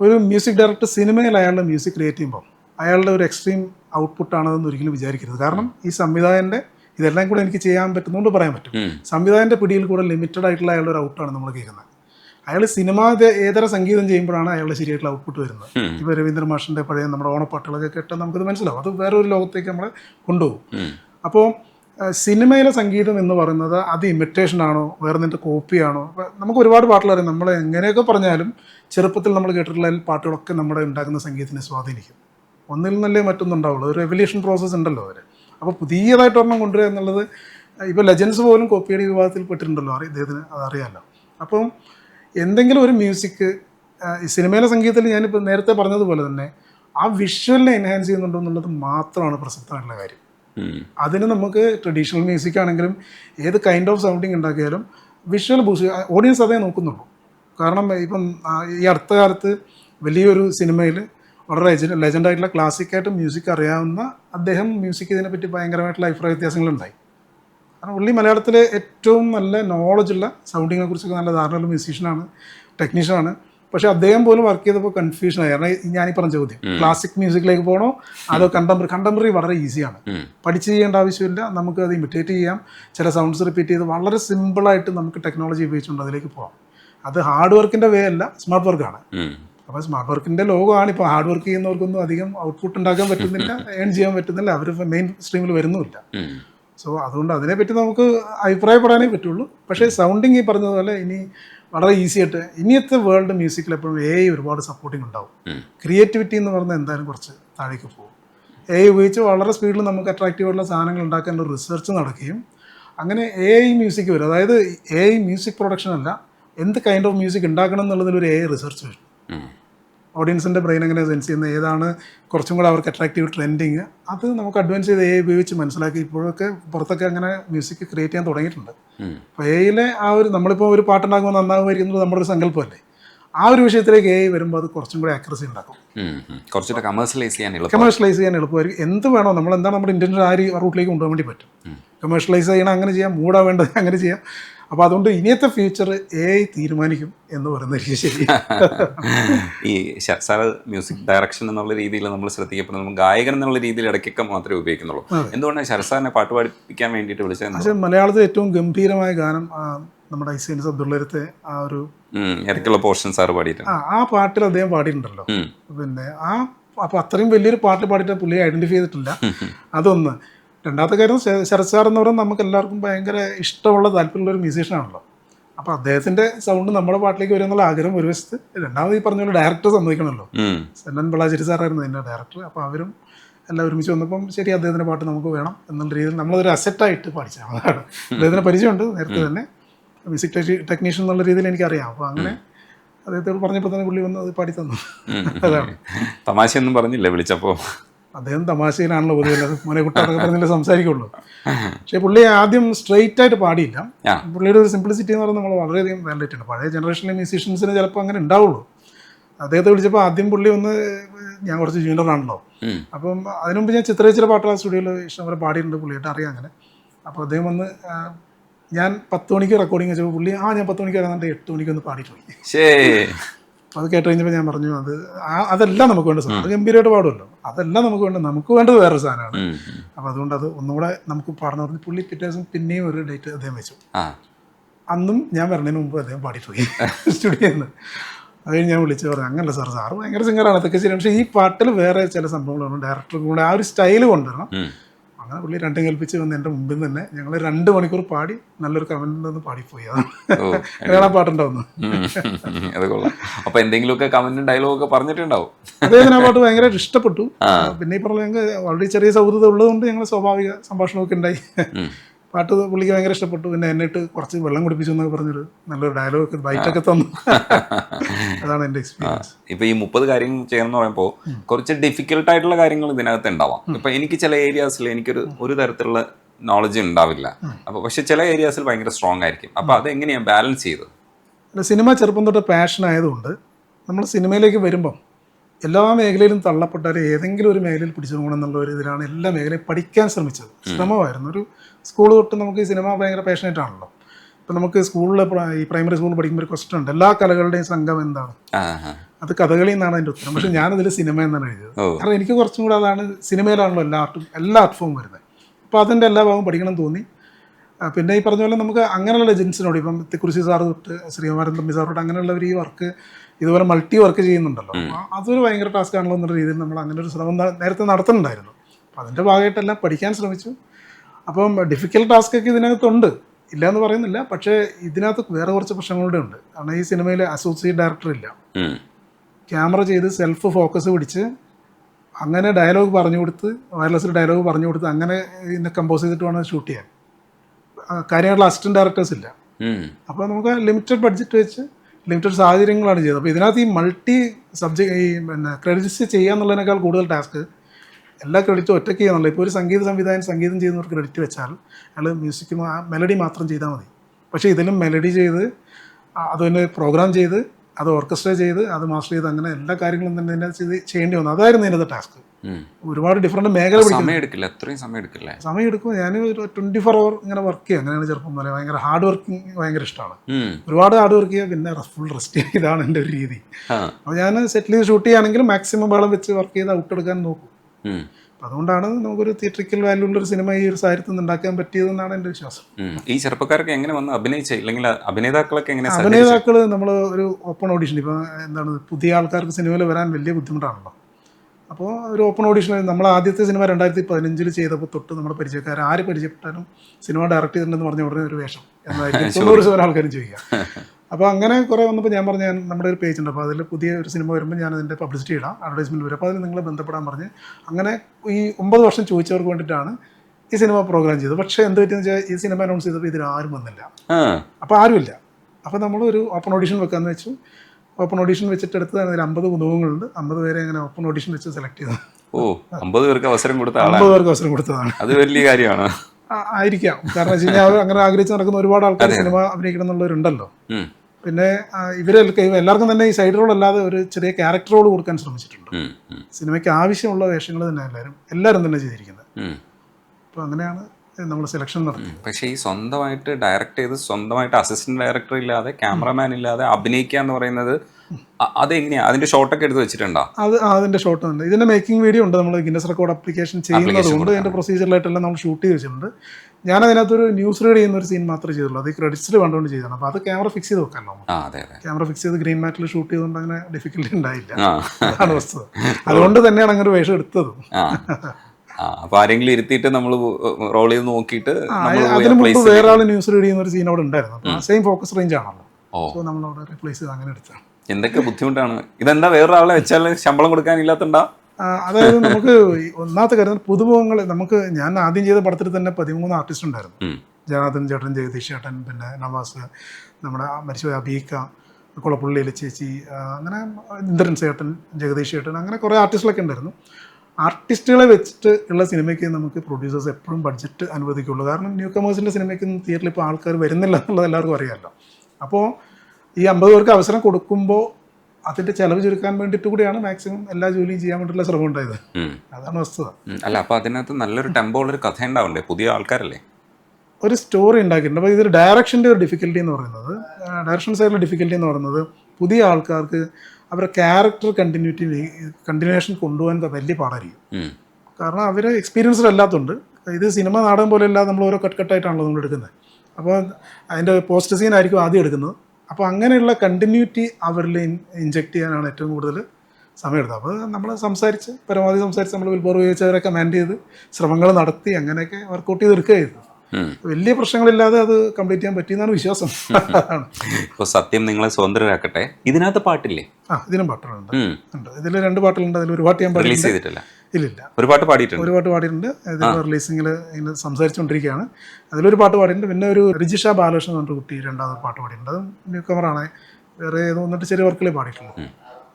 ഒരു മ്യൂസിക് ഡയറക്ടർ സിനിമയിൽ അയാളുടെ മ്യൂസിക് ക്രിയേറ്റ് ചെയ്യുമ്പോൾ അയാളുടെ ഒരു എക്സ്ട്രീം ഔട്ട്പുട്ട് ആണെന്ന് ഒരിക്കലും വിചാരിക്കരുത്. കാരണം ഈ സംവിധായകന്റെ ഇതെല്ലാം കൂടെ എനിക്ക് ചെയ്യാൻ പറ്റുന്നതുകൊണ്ട് പറയാൻ പറ്റും. സംവിധായകന്റെ പിടിയിൽ കൂടെ ലിമിറ്റഡ് ആയിട്ടുള്ള അയാളുടെ ഒരു ഔട്ടാണ് നമ്മൾ കേൾക്കുന്നത്. അയാൾ സിനിമ ഏതര സംഗീതം ചെയ്യുമ്പോഴാണ് അയാളുടെ ശരിയായിട്ടുള്ള ഔട്ട്പുട്ട് വരുന്നത്. ഇപ്പൊ ഇപ്പോൾ രവീന്ദ്ര മാഷിന്റെ പഴയ നമ്മുടെ ഓണപ്പാട്ടുകളൊക്കെ കേട്ടാൽ നമുക്കത് മനസ്സിലാവും. അത് വേറൊരു ലോകത്തേക്ക് നമ്മളെ കൊണ്ടുപോകും. അപ്പോൾ സിനിമയിലെ സംഗീതം എന്ന് പറയുന്നത് അത് ഇമിറ്റേഷൻ ആണോ? വേറെ നിന്റെ കോപ്പിയാണോ നമുക്ക് ഒരുപാട് പാട്ടുകൾ അറിയാം. നമ്മൾ എങ്ങനെയൊക്കെ പറഞ്ഞാലും ചെറുപ്പത്തിൽ നമ്മൾ കേട്ടിട്ടുള്ള പാട്ടുകളൊക്കെ നമ്മുടെ ഉണ്ടാക്കുന്ന സംഗീതത്തിനെ സ്വാധീനിക്കും. ഒന്നിൽ നിന്നല്ലേ മറ്റൊന്നുണ്ടാവുള്ളൂ ഒരു റെവല്യൂഷൻ പ്രോസസ്സ് ഉണ്ടല്ലോ അവർ അപ്പോൾ പുതിയതായിട്ട് ഒരെണ്ണം കൊണ്ടുവരിക എന്നുള്ളത് ഇപ്പോൾ ലെജൻസ് പോലും കോപ്പിയുടെ വിഭാഗത്തിൽ പെട്ടിട്ടുണ്ടല്ലോ. അറിയാം ഇദ്ദേഹത്തിന് അതറിയാമല്ലോ അപ്പം എന്തെങ്കിലും ഒരു മ്യൂസിക് ഈ സിനിമയിലെ സംഗീതത്തിൽ ഞാനിപ്പോൾ നേരത്തെ പറഞ്ഞതുപോലെ തന്നെ ആ വിഷ്വലിനെ എൻഹാൻസ് ചെയ്യുന്നുണ്ടോ എന്നുള്ളത് മാത്രമാണ് പ്രസക്തമായിട്ടുള്ള കാര്യം. അതിന് നമുക്ക് ട്രഡീഷണൽ മ്യൂസിക് ആണെങ്കിലും ഏത് കൈൻഡ് ഓഫ് സൗണ്ടിങ് ഉണ്ടാക്കിയാലും വിഷ്വൽ ബൂസ്റ്റ് ഓഡിയൻസ് അതേ നോക്കുന്നുള്ളൂ. കാരണം ഇപ്പം ഈ അടുത്ത കാലത്ത് വലിയൊരു സിനിമയിൽ വളരെ ലെജൻഡായിട്ടുള്ള ക്ലാസിക്കായിട്ട് മ്യൂസിക് അറിയാവുന്ന അദ്ദേഹം മ്യൂസിക് ഇതിനെപ്പറ്റി ഭയങ്കരമായിട്ടുള്ള അഭിപ്രായ വ്യത്യാസങ്ങളുണ്ടായി. കാരണം പുള്ളി മലയാളത്തിലെ ഏറ്റവും നല്ല നോളജുള്ള സൗണ്ടിങ്ങിനെ കുറിച്ചൊക്കെ നല്ല ധാരണയുള്ള മ്യൂസീഷ്യനാണ് ടെക്നീഷ്യനാണ് പക്ഷെ അദ്ദേഹം പോലും വർക്ക് ചെയ്തപ്പോൾ കൺഫ്യൂഷൻ ആയി. കാരണം ഈ ഞാനീ പറഞ്ഞ ചോദ്യം. ക്ലാസിക് മ്യൂസിക്കിലേക്ക് പോകണോ അതോ കണ്ടംപററി കണ്ടംപററി വളരെ ഈസിയാണ്. പഠിച്ച് ചെയ്യേണ്ട ആവശ്യമില്ല. നമുക്ക് അത് ഇമിറ്റേറ്റ് ചെയ്യാം. ചില സൗണ്ട്സ് റിപ്പീറ്റ് ചെയ്ത് വളരെ സിമ്പിളായിട്ട് നമുക്ക് ടെക്നോളജി ഉപയോഗിച്ചുകൊണ്ട് അതിലേക്ക് പോകാം അത് ഹാർഡ് വർക്കിന്റെ വേ അല്ല സ്മാർട്ട് വർക്കാണ്. അപ്പോൾ സ്മാർട്ട് വർക്കിന്റെ ലോകമാണ്. ഇപ്പോൾ ഹാർഡ് വർക്ക് ചെയ്യുന്നവർക്കൊന്നും അധികം ഔട്ട്പുട്ട് ഉണ്ടാക്കാൻ പറ്റുന്നില്ല ഏൺ ചെയ്യാൻ പറ്റുന്നില്ല. അവർ മെയിൻ സ്ട്രീമിൽ വരുന്നുമില്ല. സോ അതുകൊണ്ട് അതിനെപ്പറ്റി നമുക്ക് അഭിപ്രായപ്പെടാനേ പറ്റുള്ളൂ. പക്ഷേ സൗണ്ടിങ് ഈ പറഞ്ഞതുപോലെ ഇനി വളരെ ഈസി ആയിട്ട് ഇനിയത്തെ വേൾഡ് മ്യൂസിക്കിൽ എപ്പോഴും എ ഐ ഒരുപാട് സപ്പോർട്ടിംഗ് ഉണ്ടാവും. ക്രിയേറ്റിവിറ്റി എന്ന് പറഞ്ഞാൽ എന്തായാലും കുറച്ച് താഴേക്ക് പോകും. എ ഐ ഉപയോഗിച്ച് വളരെ സ്പീഡിൽ നമുക്ക് അട്രാക്റ്റീവ് ആയിട്ടുള്ള സാധനങ്ങൾ ഉണ്ടാക്കാൻ ഒരു റിസർച്ച് നടക്കുകയും അങ്ങനെ എ ഐ മ്യൂസിക് വരും. അതായത് എ ഐ മ്യൂസിക് പ്രൊഡക്ഷൻ അല്ല എന്ത് കൈൻഡ് ഓഫ് മ്യൂസിക് ഉണ്ടാക്കണം എന്നുള്ളതിൽ ഒരു എ ഐ റിസർച്ച് വരും. ഓഡിയൻസിന്റെ ബ്രെയിൻ എങ്ങനെ സെൻസ് ചെയ്യുന്നത് ഏതാണ് കുറച്ചും കൂടെ അവർക്ക് അട്രാക്റ്റീവ് ട്രെൻഡിങ് അത് നമുക്ക് അഡ്വാൻസ് ചെയ്ത് എ ഉപയോഗിച്ച് മനസ്സിലാക്കി. ഇപ്പോഴൊക്കെ പുറത്തൊക്കെ അങ്ങനെ മ്യൂസിക് ക്രിയേറ്റ് ചെയ്യാൻ തുടങ്ങിയിട്ടുണ്ട്. അപ്പോൾ എയിലെ ആ ഒരു നമ്മളിപ്പോൾ ഒരു പാട്ടുണ്ടാക്കുമ്പോൾ നന്നാകുമായിരിക്കുന്നത് നമ്മുടെ ഒരു സങ്കല്പമല്ലേ? ആ ഒരു വിഷയത്തിലേക്ക് എ വരുമ്പോൾ അത് കുറച്ചും കൂടെ ആക്രസി ഉണ്ടാക്കും. കുറച്ചുകൂടെ കമേഴ്സ്യലൈസ് ചെയ്യാൻ കമേഴ്ഷ്യലൈസ് ചെയ്യാൻ എളുപ്പമായിരിക്കും. എന്ത് വേണോ നമ്മൾ എന്താണ് നമ്മുടെ ഇന്റൻഷൻ ആ ഒരു റൂട്ടിലേക്ക് കൊണ്ടുപോകാൻ വേണ്ടി പറ്റും. കമേഴ്ഷ്യലൈസ് ചെയ്യണം അങ്ങനെ ചെയ്യാം. മൂടാ വേണ്ടത് അങ്ങനെ ചെയ്യാം. അപ്പോൾ അതുകൊണ്ട് ഇനിയത്തെ ഫ്യൂച്ചർ എ ഐ തീരുമാനിക്കും എന്ന് പറയുന്നത് ശരി ഈ സാർ മ്യൂസിക് ഡയറക്ഷൻ എന്നുള്ള രീതിയിൽ നമ്മൾ ശ്രദ്ധിക്കപ്പെടുന്നത് നമ്മൾ ഗായകൻ എന്നുള്ള രീതിയിൽ ഇടയ്ക്കൊക്കെ മാത്രമേ ഉപയോഗിക്കുന്നുള്ളൂ. എന്തുകൊണ്ടാണ് ശരത് പാട്ട് പാടിപ്പിക്കാൻ വേണ്ടിയിട്ട് വിളിച്ചത് പക്ഷേ മലയാളത്തിൽ ഏറ്റവും ഗംഭീരമായ ഗാനം നമ്മുടെ ഐ സി എൻ അബ്ദുള്ളരത്തെ ആ ഒരു ഇടയ്ക്കുള്ള പോർഷൻ സാർ പാടിയിട്ടുണ്ട്. ആ ആ പാട്ടിൽ അദ്ദേഹം പാടിയിട്ടുണ്ടല്ലോ. പിന്നെ ആ അപ്പോൾ അത്രയും വലിയൊരു പാട്ട് പാടിയിട്ട് പുള്ളിയെ ഐഡന്റിഫൈ ചെയ്തിട്ടില്ല. അതൊന്ന്. രണ്ടാമത്തെ കാര്യം ശരത് സാർ എന്ന് പറയുന്നത് നമുക്ക് എല്ലാവർക്കും ഭയങ്കര ഇഷ്ടമുള്ള താല്പര്യമുള്ള ഒരു മ്യൂസീഷ്യനാണല്ലോ അപ്പോൾ അദ്ദേഹത്തിന്റെ സൗണ്ട് നമ്മുടെ പാട്ടിലേക്ക് വരും എന്നുള്ള ആഗ്രഹം ഒരു വശത്ത് രണ്ടാമത് ഈ പറഞ്ഞ പോലെ ഡയറക്ടർ സമ്മതിക്കണമല്ലോ. ഉം. സെന്നൻ ബളാചേരി സാറായിരുന്നു എന്റെ ഡയറക്ടർ അപ്പോൾ അവരും എല്ലാം ഒരുമിച്ച് വന്നപ്പം ശരി അദ്ദേഹത്തിന്റെ പാട്ട് നമുക്ക് വേണം എന്നുള്ള രീതിയിൽ നമ്മളതൊരു അസെറ്റായിട്ട് പഠിച്ചതാണ് അതാണ്. അദ്ദേഹത്തിന് പരിചയമുണ്ട് നേരത്തെ തന്നെ. മ്യൂസിക് ടെക്നീഷ്യൻ എന്നുള്ള രീതിയിൽ എനിക്കറിയാം. അപ്പോൾ അങ്ങനെ അദ്ദേഹത്തോട് പറഞ്ഞപ്പോൾ തന്നെ പുള്ളി വന്ന് അത് പാടി തന്നു. അതാണ്. തമാശയൊന്നും പറഞ്ഞില്ല വിളിച്ചപ്പോ. അദ്ദേഹം തമാശയിലാണല്ലോ പൊതുവെ മോനെ കുട്ടി പറഞ്ഞില്ല സംസാരിക്കുള്ളൂ. പക്ഷേ പുള്ളി ആദ്യം സ്ട്രെയിറ്റ് ആയിട്ട് പാടിയില്ല. പുള്ളിയുടെ ഒരു സിംപ്ലിസിറ്റി എന്ന് പറയുന്നത് നമ്മൾ വളരെയധികം വാലിഡേറ്റ് ആണ് പഴയ ജനറേഷനിലെ മ്യൂസീഷ്യൻസിന് ചിലപ്പോൾ അങ്ങനെ ഉണ്ടാവുള്ളൂ. അദ്ദേഹത്തെ വിളിച്ചപ്പോൾ ആദ്യം പുള്ളി ഒന്ന് ഞാൻ കുറച്ച് ജൂനിയർ ആണല്ലോ. അപ്പം അതിനു മുമ്പ് ഞാൻ ചില പാട്ടുകൾ സ്റ്റുഡിയോയിൽ ഇഷ്ടംപോലെ പാടിയിട്ടുണ്ട് പുള്ളിയായിട്ട് അറിയാം അങ്ങനെ. അപ്പോൾ അദ്ദേഹം വന്ന് ഞാൻ പത്ത് മണിക്ക് റെക്കോർഡിങ് വെച്ചപ്പോൾ പുള്ളി ആ ഞാൻ പത്ത് മണിക്ക് വരാൻ എട്ട് മണിക്ക് ഒന്ന് പാടിയിട്ടുള്ളൂ അത് കേട്ട് കഴിഞ്ഞപ്പോൾ ഞാൻ പറഞ്ഞു അത് അതെല്ലാം നമുക്ക് വേണ്ട സാധനം. അത് ഗംഭീരമായിട്ട് പാടുമല്ലോ. അതെല്ലാം നമുക്ക് വേണ്ട നമുക്ക് വേണ്ടത് വേറൊരു സാധനമാണ്. അപ്പോൾ അതുകൊണ്ട് അത് ഒന്നുകൂടെ നമുക്ക് പാടുന്ന പറഞ്ഞ് പുള്ളി പിറ്റേ ദിവസം പിന്നെയും ഒരു ഡേറ്റ് അദ്ദേഹം വെച്ചു. അന്നും ഞാൻ വരുന്നതിന് മുമ്പ് അദ്ദേഹം പാടിയിട്ട് പോയി സ്റ്റുഡിയോയിൽ നിന്ന്. അത് കഴിഞ്ഞ് ഞാൻ വിളിച്ച് പറഞ്ഞു അങ്ങനല്ല സാർ സാറ് ഭയങ്കര സിംഗറാണ് അതൊക്കെ ശരി. പക്ഷേ ഈ പാട്ടിൽ വേറെ ചില സംഭവങ്ങളുണ്ട്. ഡയറക്ടർ കൂടെ ആ ഒരു സ്റ്റൈൽ കൊണ്ടുവരണം. അങ്ങനെ പുള്ളി രണ്ടും കൽപ്പിച്ച് വന്ന് എന്റെ മുമ്പിൽ തന്നെ ഞങ്ങൾ രണ്ട് മണിക്കൂർ പാടി നല്ലൊരു കമന്റിൽ നിന്ന് പാടിപ്പോയി. അതാണ് പാട്ടുണ്ടാവുന്നു. അത് കൊള്ളാം. അപ്പൊ എന്തെങ്കിലുമൊക്കെ കമന്റും ഡയലോഗും ഒക്കെ പറഞ്ഞിട്ടുണ്ടാവും അദ്ദേഹത്തിന് ആ പാട്ട് ഭയങ്കരമായിട്ട് ഇഷ്ടപ്പെട്ടു. പിന്നെ ഈ പറഞ്ഞ ഞങ്ങൾക്ക് വളരെ ചെറിയ സൗഹൃദം ഉള്ളതുകൊണ്ട് ഞങ്ങൾ സ്വാഭാവിക സംഭാഷണമൊക്കെ ഉണ്ടായി. പാട്ട് പുള്ളിക്ക് ഭയങ്കര ഇഷ്ടപ്പെട്ടു. പിന്നെ എന്നിട്ട് കുറച്ച് വെള്ളം കുടിപ്പിച്ചു എന്നൊക്കെ പറഞ്ഞൊരു നല്ലൊരു ഡയലോഗ് ബൈറ്റൊക്കെ തന്നു. അതാണ് എന്റെ എക്സ്പീരിയൻസ് ഇപ്പൊ ഈ മുപ്പത് കാര്യങ്ങൾ ചെയ്യണമെന്ന് പറയുമ്പോൾ കുറച്ച് ഡിഫിക്കൽട്ട് ആയിട്ടുള്ള കാര്യങ്ങൾ ഇതിനകത്ത് ഉണ്ടാവാം. ഇപ്പൊ എനിക്ക് ചില ഏരിയാസിൽ എനിക്കൊരു ഒരു തരത്തിലുള്ള നോളജ് ഉണ്ടാവില്ല. അപ്പൊ പക്ഷെ ചില ഏരിയാസിൽ ഭയങ്കര സ്ട്രോങ് ആയിരിക്കും. അപ്പൊ അത് എങ്ങനെയാ ബാലൻസ് ചെയ്തത്? സിനിമ ചെറുപ്പം തൊട്ട് പാഷൻ ആയതുകൊണ്ട് നമ്മൾ സിനിമയിലേക്ക് വരുമ്പം എല്ലാ മേഖലയിലും തള്ളപ്പെട്ടാൽ ഏതെങ്കിലും ഒരു മേഖലയിൽ പിടിച്ചു പോകണം എന്നുള്ള ഒരു ഇതിലാണ് എല്ലാ മേഖലയും പഠിക്കാൻ ശ്രമിച്ചത്. ശ്രമമായിരുന്നു. ഒരു സ്കൂൾ തൊട്ട് നമുക്ക് ഈ സിനിമ ഭയങ്കര പേഷനേറ്റ് ആണല്ലോ. ഇപ്പം നമുക്ക് സ്കൂളിൽ ഈ പ്രൈമറി സ്കൂളിൽ പഠിക്കുമ്പോൾ ഒരു ക്വസ്റ്റൻ ഉണ്ട്. എല്ലാ കലകളുടെയും സംഘം എന്താണ്. അത് കഥകളി എന്നാണ് അതിന്റെ ഉത്തരം. പക്ഷേ ഞാനതിൽ സിനിമ എന്നാണ് എഴുതിയത്. കാരണം എനിക്ക് കുറച്ചും കൂടെ അതാണ് സിനിമയിലാണല്ലോ എല്ലാ ആർട്ടും എല്ലാ ആർട്ട് ഫോം വരുന്നത്. അപ്പോൾ അതിന്റെ എല്ലാ ഭാഗവും പഠിക്കണം തോന്നി. പിന്നെ ഈ പറഞ്ഞ പോലെ നമുക്ക് അങ്ങനെയുള്ള ലെജൻസിനോട് ഇപ്പം തിക്കുറിശി സാർ തൊട്ട് ശ്രീകുമാരൻ തമ്പി സാർ തൊട്ട് അങ്ങനെയുള്ളവർ ഈ വർക്ക് ഇതുപോലെ മൾട്ടി വർക്ക് ചെയ്യുന്നുണ്ടല്ലോ. അതൊരു ഭയങ്കര ടാസ്ക് ആണല്ലോ എന്നുള്ള രീതിയിൽ നമ്മൾ അങ്ങനെ ഒരു ശ്രമം നേരത്തെ നടത്തുന്നുണ്ടായിരുന്നു. അപ്പം അതിന്റെ ഭാഗമായിട്ടെല്ലാം പഠിക്കാൻ ശ്രമിച്ചു. അപ്പം ഡിഫിക്കൽട്ട് ടാസ്ക് ഒക്കെ ഇതിനകത്തുണ്ട്. ഇല്ല എന്ന് പറയുന്നില്ല. പക്ഷേ ഇതിനകത്ത് വേറെ കുറച്ച് പ്രശ്നങ്ങളുടെ ഉണ്ട്. കാരണം ഈ സിനിമയിൽ അസോസിയേറ്റ് ഡയറക്ടർ ഇല്ല. ക്യാമറ ചെയ്ത് സെൽഫ് ഫോക്കസ് പിടിച്ച് അങ്ങനെ ഡയലോഗ് പറഞ്ഞു കൊടുത്ത് വയർലെസ്സിൽ ഡയലോഗ് പറഞ്ഞു കൊടുത്ത് അങ്ങനെ ഇതിനെ കമ്പോസ് ചെയ്തിട്ട് വേണം ഷൂട്ട് ചെയ്യാൻ. കാര്യമായിട്ടുള്ള അസിസ്റ്റന്റ് ഡയറക്ടേഴ്സ് ഇല്ല. അപ്പൊ അപ്പോൾ നമുക്ക് ലിമിറ്റഡ് ബഡ്ജറ്റ് വെച്ച് ലിമിറ്റഡ് സാഹചര്യങ്ങളാണ് ചെയ്തത്. അപ്പോൾ ഇതിനകത്ത് ഈ മൾട്ടി സബ്ജക്ട് ഈ പിന്നെ ക്രെഡിറ്റ്സ് ചെയ്യാന്നുള്ളതിനേക്കാൾ കൂടുതൽ ടാസ്ക് എല്ലാ ക്രെഡിറ്റും ഒറ്റയ്ക്ക് ചെയ്യാന്നുള്ള. ഇപ്പോൾ ഒരു സംഗീത സംവിധായകൻ സംഗീതം ചെയ്യുന്നവർക്ക് ക്രെഡിറ്റ് വെച്ചാൽ അയാൾ മ്യൂസിക് മെലഡി മാത്രം ചെയ്താൽ മതി. പക്ഷേ ഇതിലും മെലഡി ചെയ്ത് അത് അതിന് പ്രോഗ്രാം ചെയ്ത് അത് ഓർക്കസ്ട്ര ചെയ്ത് അത് മാസ്റ്റർ ചെയ്ത് അങ്ങനെ എല്ലാ കാര്യങ്ങളും തന്നെ ചെയ്ത് ചെയ്യേണ്ടി വന്നു. അതായിരുന്നു ഇതിന്റെ ടാസ്ക്. ഒരുപാട് ഡിഫറെന്റ് മേഖല പിടിക്കുന്നു സമയം എടുക്കില്ല എത്രയും സമയം എടുക്കില്ലേ സമയം എടുക്കും ഞാൻ ഒരു ട്വന്റി ഫോർ അവർ ഇങ്ങനെ വർക്ക് ചെയ്യുക അങ്ങനെയാണ് ചെറുപ്പം പോലെ ഭയങ്കര ഹാർഡ് വർക്കിംഗ് ഭയങ്കര ഇഷ്ടമാണ്. ഒരുപാട് ഹാർഡ് വർക്ക് ചെയ്യുക പിന്നെ ഫുൾ റെസ്റ്റ് ചെയ്യുക ഇതാണ് എന്റെ ഒരു രീതി. അപ്പൊ അപ്പോൾ ഞാൻ സെറ്റിൽ ചെയ്ത് ഷൂട്ട് ചെയ്യുകയാണെങ്കിൽ മാക്സിമം ബഹളം വെച്ച് വർക്ക് ചെയ്ത് ഔട്ട് എടുക്കാൻ നോക്കും. അതുകൊണ്ടാണ് നമുക്കൊരു തിയേറ്ററിക്കൽ വാല്യൂ ഉള്ള ഒരു സിനിമ ഈ ഒരു സാഹചര്യത്തിൽ നിന്ന് ഉണ്ടാക്കാൻ പറ്റിയതെന്നാണ് എന്റെ വിശ്വാസം. ഈ ചെറുപ്പക്കാരൊക്കെ എങ്ങനെ വന്ന് അഭിനയിച്ച ഇല്ലെങ്കിൽ അഭിനേതാക്കളൊക്കെ എങ്ങനെ? അഭിനേതാക്കൾ നമ്മൾ ഒരു ഓപ്പൺ ഓഡിഷൻ ഇപ്പൊ എന്താണ് പുതിയ ആൾക്കാർക്ക് സിനിമയിൽ വരാൻ വലിയ ബുദ്ധിമുട്ടാണല്ലോ. അപ്പോൾ ഒരു ഓപ്പൺ ഓഡിഷൻ നമ്മൾ ആദ്യത്തെ സിനിമ രണ്ടായിരത്തി പതിനഞ്ചിൽ ചെയ്തപ്പോൾ തൊട്ട് നമ്മുടെ പരിചയക്കാർ ആര് പരിചയപ്പെട്ടാലും സിനിമ ഡയറക്റ്റ് ചെയ്തിട്ടുണ്ടെന്ന് പറഞ്ഞ ഉടനെ ഒരു വേഷം. എന്നായിരിക്കും തൊണ്ണൂറ് ശതമാനം ആൾക്കാരും ചെയ്യുക അപ്പോൾ അങ്ങനെ കുറേ വന്നപ്പോൾ ഞാൻ പറഞ്ഞു ഞാൻ നമ്മുടെ ഒരു പേജ് ഉണ്ട്. അപ്പോൾ അതിൽ പുതിയ ഒരു സിനിമ വരുമ്പോൾ ഞാൻ അതിന്റെ പബ്ലിസിറ്റി ഇടാം അഡ്വർടൈസ്മെന്റ് വരും. അപ്പോൾ അതിന് നിങ്ങളെ ബന്ധപ്പെടാൻ പറഞ്ഞ് അങ്ങനെ ഈ ഒമ്പത് വർഷം ചോദിച്ചവർക്ക് വേണ്ടിയിട്ടാണ് ഈ സിനിമ പ്രോഗ്രാം ചെയ്തത്. പക്ഷേ എന്ത് പറ്റിയെന്ന് വെച്ചാൽ ഈ സിനിമ അനൗൺസ് ചെയ്തപ്പോൾ ഇതിൽ ആരും വന്നില്ല. അപ്പോൾ ആരുമില്ല. അപ്പോൾ നമ്മൾ ഒരു ഓപ്പൺ ഓഡിഷൻ വെക്കാമെന്ന് വെച്ചു. ഓപ്പൺ ഓഡിഷൻ വെച്ചിട്ട് എടുത്തതാണ് അതിൽ അമ്പത് പുതുമുഖങ്ങളുണ്ട് അമ്പത് പേരെ അങ്ങനെ ഓപ്പൺ ഓഡിഷൻ വെച്ച് സെലക്ട് ചെയ്തത് ഓ അമ്പത് പേർക്ക് അവസരം കൊടുത്ത അമ്പത് പേർക്ക് അവസരം കൊടുത്തതാണ്. അത് വലിയ കാര്യമാണ്. ആയിരിക്കാം. കാരണം വെച്ച് കഴിഞ്ഞാൽ അങ്ങനെ ആഗ്രഹിച്ച് നടക്കുന്ന ഒരുപാട് ആൾക്കാർ സിനിമ അഭിനയിക്കണം എന്നുള്ളവരുണ്ടല്ലോ. പിന്നെ ഇവരൊക്കെ എല്ലാവർക്കും തന്നെ ഈ സൈഡ് റോൾ അല്ലാതെ ഒരു ചെറിയ ക്യാരക്ടർ റോൾ കൊടുക്കാൻ ശ്രമിച്ചിട്ടുണ്ട്. സിനിമയ്ക്ക് ആവശ്യമുള്ള വേഷങ്ങൾ തന്നെ എല്ലാവരും എല്ലാവരും തന്നെ ചെയ്തിരിക്കുന്നത്. അപ്പൊ അപ്പോൾ അങ്ങനെയാണ് നമ്മൾ സെലക്ഷൻ നടത്തി. പക്ഷേ ഈ സ്വന്തമായിട്ട് ഡയറക്റ്റ് ചെയ്ത് സ്വന്തമായിട്ട് അസിസ്റ്റന്റ് ഡയറക്ടർ ഇല്ലാതെ ക്യാമറമാൻ ഇല്ലാതെ അഭിനയിക്കുക എന്ന് പറയുന്നത് അതെങ്ങനെയാ? അതിന്റെ ഷോട്ടൊക്കെ എടുത്ത് വെച്ചിട്ടുണ്ടോ? അത് അതിന്റെ ഷോട്ട് ഉണ്ട്. ഇതിന്റെ മേക്കിംഗ് വീഡിയോ ഉണ്ട്. നമ്മൾ ഗിന്നസ് റെക്കോർഡ് അപ്ലിക്കേഷൻ ചെയ്യുന്നത് കൊണ്ട് അതിന്റെ പ്രൊസീജിയറിലായിട്ടെല്ലാം നമ്മൾ ഷൂട്ട് ചെയ്ത് വെച്ചിട്ടുണ്ട്. ഞാൻ അതിനകത്തൊരു ന്യൂസ് റീഡ് ചെയ്യുന്ന ഒരു സീൻ മാത്രമേ ചെയ്തുള്ളൂ. അത് ക്രെഡിറ്റ്സിൽ കണ്ടുകൊണ്ട് ചെയ്തതാണ്. അപ്പോൾ അത് ക്യാമറ ഫിക്സ് ചെയ്ത് വെക്കാമല്ലോ ക്യാമറ ഫിക്സ് ചെയ്ത് ഗ്രീൻ മാറ്റിൽ ഷൂട്ട് ചെയ്തുകൊണ്ട് അങ്ങനെ ഡിഫിക്കൽട്ടി ഉണ്ടായില്ല. ആ. അതാണ് വസ്തുത. അതുകൊണ്ട് തന്നെയാണ് അങ്ങനെ ഒരു വേഷം എടുത്തത്. അപ്പൊ ആരെങ്കിലും ഇരുത്തിയിട്ട് നമ്മൾ റോൾ ചെയ്ത് നോക്കിയിട്ട് വേറെ ആൾ ന്യൂസ് റീഡ് ചെയ്യുന്ന ഒരു സീൻ അവിടെ ഉണ്ടായിരുന്നു. സെയിം ഫോക്കസ് റേഞ്ച് ആണല്ലോ. സോ നമ്മൾ അവിടെ റിപ്ലേസ് ചെയ്ത് അങ്ങനെ എടുത്താണ് എന്തൊക്കെ ബുദ്ധിമുട്ടാണ്? ഇതെന്താ വേറൊരാളെ വെച്ചാൽ ശമ്പളം ആ, അതായത് നമുക്ക് ഒന്നാമത്തെ കാര്യം പുതുമുഖങ്ങൾ നമുക്ക് ഞാൻ ആദ്യം ചെയ്ത പടത്തിൽ തന്നെ പതിമൂന്ന് ആർട്ടിസ്റ്റ് ഉണ്ടായിരുന്നു. ജനാർദ്ദൻ ചേട്ടൻ ജഗദീഷ് ചേട്ടൻ പിന്നെ നവാസ് നമ്മുടെ മരിച്ചു അബീക്ക കുളപ്പുള്ളിയിലെ ചേച്ചി അങ്ങനെ ഇന്ദ്രൻ ചേട്ടൻ ജഗദീഷ് ചേട്ടൻ അങ്ങനെ കുറേ ആർട്ടിസ്റ്റുകളൊക്കെ ഉണ്ടായിരുന്നു. ആർട്ടിസ്റ്റുകളെ വെച്ചിട്ട് ഉള്ള സിനിമയ്ക്ക് നമുക്ക് പ്രൊഡ്യൂസേഴ്സ് എപ്പോഴും ബഡ്ജറ്റ് അനുവദിക്കുള്ളൂ. കാരണം ന്യൂ കമേഴ്സിന്റെ സിനിമയ്ക്ക് തിയേറ്ററിൽ ഇപ്പോൾ ആൾക്കാർ വരുന്നില്ല എന്നുള്ളത് എല്ലാവർക്കും അറിയാമല്ലോ. അപ്പോൾ ഈ അമ്പത് പേർക്ക് അവസരം കൊടുക്കുമ്പോൾ അതിന്റെ ചിലവ് ചുരുക്കാൻ വേണ്ടിയിട്ട് കൂടിയാണ് മാക്സിമം എല്ലാ ജോലിയും ചെയ്യാൻ വേണ്ടിയിട്ടുള്ള ശ്രമം ഉണ്ടായത്. അതാണ് വസ്തുത. അല്ല അപ്പോൾ അതിനകത്ത് നല്ലൊരു ടെമ്പോ ഉള്ളൊരു കഥ ഉണ്ടാവണ്ടേ? പുതിയ ആൾക്കാരല്ലേ? ഒരു സ്റ്റോറി ഉണ്ടാക്കിയിട്ടുണ്ട്. അപ്പോൾ ഇതൊരു ഡയറക്ഷന്റെ ഒരു ഡിഫിക്കൽറ്റി എന്ന് പറയുന്നത് ഡയറക്ഷൻ സൈഡിലെ ഡിഫിക്കൽറ്റി എന്ന് പറയുന്നത് പുതിയ ആൾക്കാർക്ക് അവരുടെ ക്യാരക്ടർ കണ്ടിന്യൂറ്റി കണ്ടിന്യൂഷൻ കൊണ്ടുപോകാൻ വലിയ പാടായിരിക്കും. കാരണം അവർ എക്സ്പീരിയൻസ്ഡ് അല്ലാത്തതുണ്ട് ഇത് സിനിമ നാടകം പോലെ അല്ലാതെ നമ്മൾ ഓരോ കട്ട് കട്ടായിട്ടാണല്ലോ നമ്മൾ എടുക്കുന്നത്. അപ്പോൾ അതിന്റെ പോസ്റ്റ് സീൻ ആയിരിക്കും ആദ്യം എടുക്കുന്നത്. അപ്പോൾ അങ്ങനെയുള്ള കണ്ടിന്യൂറ്റി അവരിൽ ഇൻജെക്ട് ചെയ്യാനാണ് ഏറ്റവും കൂടുതൽ സമയമെടുത്തത് അപ്പോൾ നമ്മൾ സംസാരിച്ച് പരമാവധി സംസാരിച്ച് നമ്മൾ വിൽബോർ ഉപയോഗിച്ചവരൊക്കെ കമാൻഡ് ചെയ്ത് ശ്രമങ്ങൾ നടത്തി അങ്ങനെയൊക്കെ വർക്കൗട്ട് ചെയ്തെടുക്കുക ചെയ്തു ഉം. വലിയ പ്രശ്നങ്ങളില്ലാതെ അത് കംപ്ലീറ്റ് ചെയ്യാൻ പറ്റിയെന്നാണ് വിശ്വാസം. അതാണ് ഇപ്പൊ സത്യം നിങ്ങളെ സ്വതന്ത്രരാക്കട്ടെ. ഇതിനകത്ത് പാട്ടില്ലേ? ആ ഇതിനും പാട്ടുകളുണ്ട്. ഉണ്ട്. ഇതിൽ രണ്ട് പാട്ടുകളുണ്ട്. അതിൽ ഒരു പാട്ട് ഞാൻ റിലീസ് ചെയ്തിട്ടില്ല. ഇല്ലില്ല. ഒരു പാട്ട് പാടിയിട്ടുണ്ട്. ഒരു പാട്ട് പാടിയിട്ടുണ്ട്. ഇതിൽ റിലീസിങ്ങിൽ ഇങ്ങനെ സംസാരിച്ചുകൊണ്ടിരിക്കുകയാണ്. അതിലൊരു പാട്ട് പാടിയിട്ടുണ്ട്. പിന്നെ ഒരു രജിഷ ബാലകൃഷ്ണൻ പറഞ്ഞിട്ട് കുട്ടി രണ്ടാമത് പാട്ട് പാടിയിട്ടുണ്ട്. അത് ന്യൂ കമറാണ് വേറെ ഏതോ വന്നിട്ട് ചെറിയ വർക്കിലേ പാടിയിട്ടുള്ളൂ.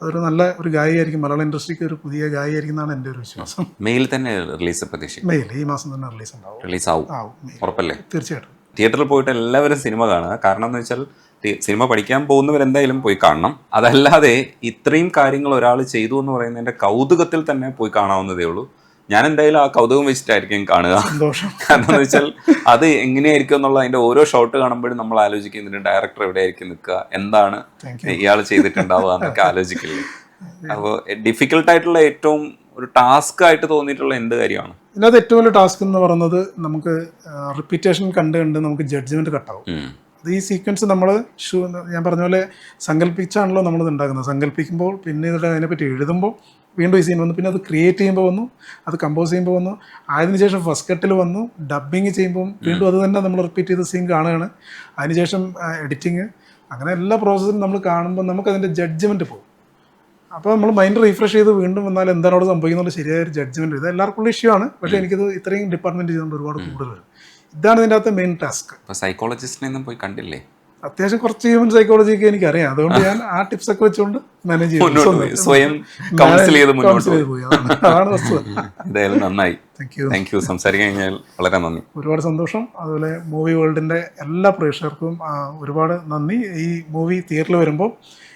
അതൊരു നല്ല ഒരു ഗായികയായിരിക്കും. മലയാള ഇൻഡസ്ട്രിക്ക് ഒരു പുതിയ ഗായികയായിരിക്കും എന്നാണ് എന്റെ ഒരു വിശ്വാസം. മെയിൽ തന്നെ റിലീസ് പ്രതീക്ഷിക്കും മെയിൽ ഈ മാസം തന്നെ റിലീസ് ഉണ്ടാവും. റിലീസ് ആവും ഉറപ്പല്ലേ? തീർച്ചയായിട്ടും. തിയേറ്ററിൽ പോയിട്ട് എല്ലാവരും സിനിമ കാണുക. കാരണം എന്ന് വെച്ചാൽ സിനിമ പഠിക്കാൻ പോകുന്നവരെന്തായാലും പോയി കാണണം. അതല്ലാതെ ഇത്രയും കാര്യങ്ങൾ ഒരാൾ ചെയ്തു എന്ന് പറയുന്നതിന്റെ കൗതുകത്തിൽ തന്നെ പോയി കാണാവുന്നതേ ഉള്ളൂ. ഞാൻ എന്തായാലും ആ കൗതുകം വെച്ചിട്ടായിരിക്കും കാണുക. കാരണം എന്ന് വെച്ചാൽ അത് എങ്ങനെയായിരിക്കും എന്നുള്ള അതിന്റെ ഓരോ ഷോട്ട് കാണുമ്പോഴും നമ്മൾ ആലോചിക്കും ഇതിന്റെ ഡയറക്ടർ എവിടെയായിരിക്കും നിൽക്കുക എന്താണ് ഇയാൾ ചെയ്തിട്ടുണ്ടാവുക എന്നൊക്കെ ആലോചിക്കില്ലേ അപ്പോൾ ഡിഫിക്കൽട്ട് ആയിട്ടുള്ള ഏറ്റവും ഒരു ടാസ്ക് ആയിട്ട് തോന്നിയിട്ടുള്ള എന്ത് കാര്യമാണ്? ഇതിനകത്ത് ഏറ്റവും വലിയ ടാസ്ക് എന്ന് പറയുന്നത് നമുക്ക് റിപ്പീറ്റേഷൻ കണ്ട് കണ്ട് നമുക്ക് ജഡ്ജ്മെന്റ് കട്ടാവും അത് ഈ സീക്വൻസ് നമ്മൾ ഞാൻ പറഞ്ഞ പോലെ സങ്കല്പിച്ചാണല്ലോ നമ്മളിത് ഉണ്ടാക്കുന്നത്. സങ്കല്പിക്കുമ്പോൾ പിന്നെ ഇതിൽ അതിനെപ്പറ്റി എഴുതുമ്പോൾ വീണ്ടും ഈ സീൻ വന്നു. പിന്നെ അത് ക്രിയേറ്റ് ചെയ്യുമ്പോൾ വന്നു അത് കമ്പോസ് ചെയ്യുമ്പോൾ വന്നു. അതിനുശേഷം ഫസ്റ്റ് കട്ടിൽ വന്നു ഡബ്ബിങ് ചെയ്യുമ്പോൾ വീണ്ടും അത് തന്നെ നമ്മൾ റിപ്പീറ്റ് ചെയ്ത സീൻ കാണുകയാണ്. അതിനുശേഷം എഡിറ്റിങ് അങ്ങനെ എല്ലാ പ്രോസസ്സും നമ്മൾ കാണുമ്പോൾ നമുക്ക് നമുക്കതിന്റെ ജഡ്ജ്മെന്റ് പോകും. അപ്പോൾ നമ്മൾ മൈൻഡ് റീഫ്രഷ് ചെയ്ത് വീണ്ടും വന്നാൽ എന്താണ് അവിടെ സംഭവിക്കുന്നത്? ശരിയായ ഒരു ജഡ്ജ്മെന്റ് ഇത് എല്ലാവർക്കുള്ള ഇഷ്യൂ ആണ്. പക്ഷേ എനിക്കിത് ഇത്രയും ഡിപ്പാർട്ട്മെന്റ് ചെയ്തുകൊണ്ട് ഒരുപാട് കൂടുതൽ. വരും ഇതാണ് ഇതിന്റെ അകത്ത് മെയിൻ ടാസ്ക് സൈക്കോളജിസ്റ്റിനെ ഒന്നും പോയി കണ്ടില്ലേ? അത്യാവശ്യം കുറച്ച് ഹ്യൂമൻ സൈക്കോളജി ഒക്കെ എനിക്കറിയാം. അതുകൊണ്ട് ഞാൻ ആ ടിപ്സ് ഒക്കെ വെച്ചുകൊണ്ട് മാനേജ് പോയി. സ്വയം കൗൺസിൽ ചെയ്ത് മുന്നോട്ട് പോയി പോയി. അതാണ് അതാണ് വസ്തുത എന്തായാലും നന്നായി. താങ്ക് യു താങ്ക് യു സംസാരിക്കാൻ കഴിഞ്ഞാൽ വളരെ നന്ദി. ഒരുപാട് സന്തോഷം. അതുപോലെ മൂവി വേൾഡിന്റെ എല്ലാ പ്രേക്ഷകർക്കും ഒരുപാട് നന്ദി. ഈ മൂവി തിയേറ്ററിൽ വരുമ്പോൾ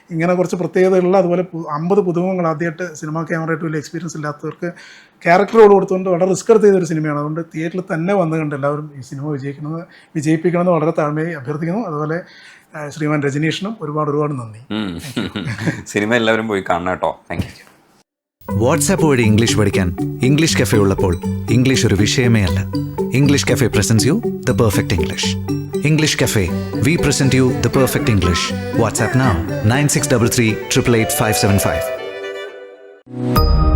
ഇങ്ങനെ കുറച്ച് പ്രത്യേകതയുള്ള അതുപോലെ അമ്പത് പുതുമുഖങ്ങൾ ആദ്യമായിട്ട് സിനിമ ക്യാമറയായിട്ട് വലിയ എക്സ്പീരിയൻസ് ഇല്ലാത്തവർക്ക് ക്യാരക്ടർ റോൾ കൊടുത്തുകൊണ്ട് വളരെ റിസ്ക് എടുത്ത് ചെയ്തൊരു സിനിമയാണ് അതുകൊണ്ട് തിയേറ്ററിൽ തന്നെ വന്നു കണ്ട് എല്ലാവരും ഈ സിനിമ വിജയിക്കുന്നത് വിജയിപ്പിക്കണമെന്ന് വളരെ താഴ്മയായി അഭ്യർത്ഥിക്കുന്നു. അതുപോലെ ശ്രീമാൻ രജനീഷിനും ഒരുപാട് ഒരുപാട് നന്ദി. സിനിമ എല്ലാവരും പോയി കാണണം കേട്ടോ. താങ്ക് യു വാട്സാപ്പ് വഴി ഇംഗ്ലീഷ് പഠിക്കാൻ ഇംഗ്ലീഷ് കഫേ ഉള്ളപ്പോൾ ഇംഗ്ലീഷ് ഒരു വിഷയമേ അല്ല. English cafe presents you the perfect English English Cafe. We present you the perfect English. WhatsApp now 9633 888 575.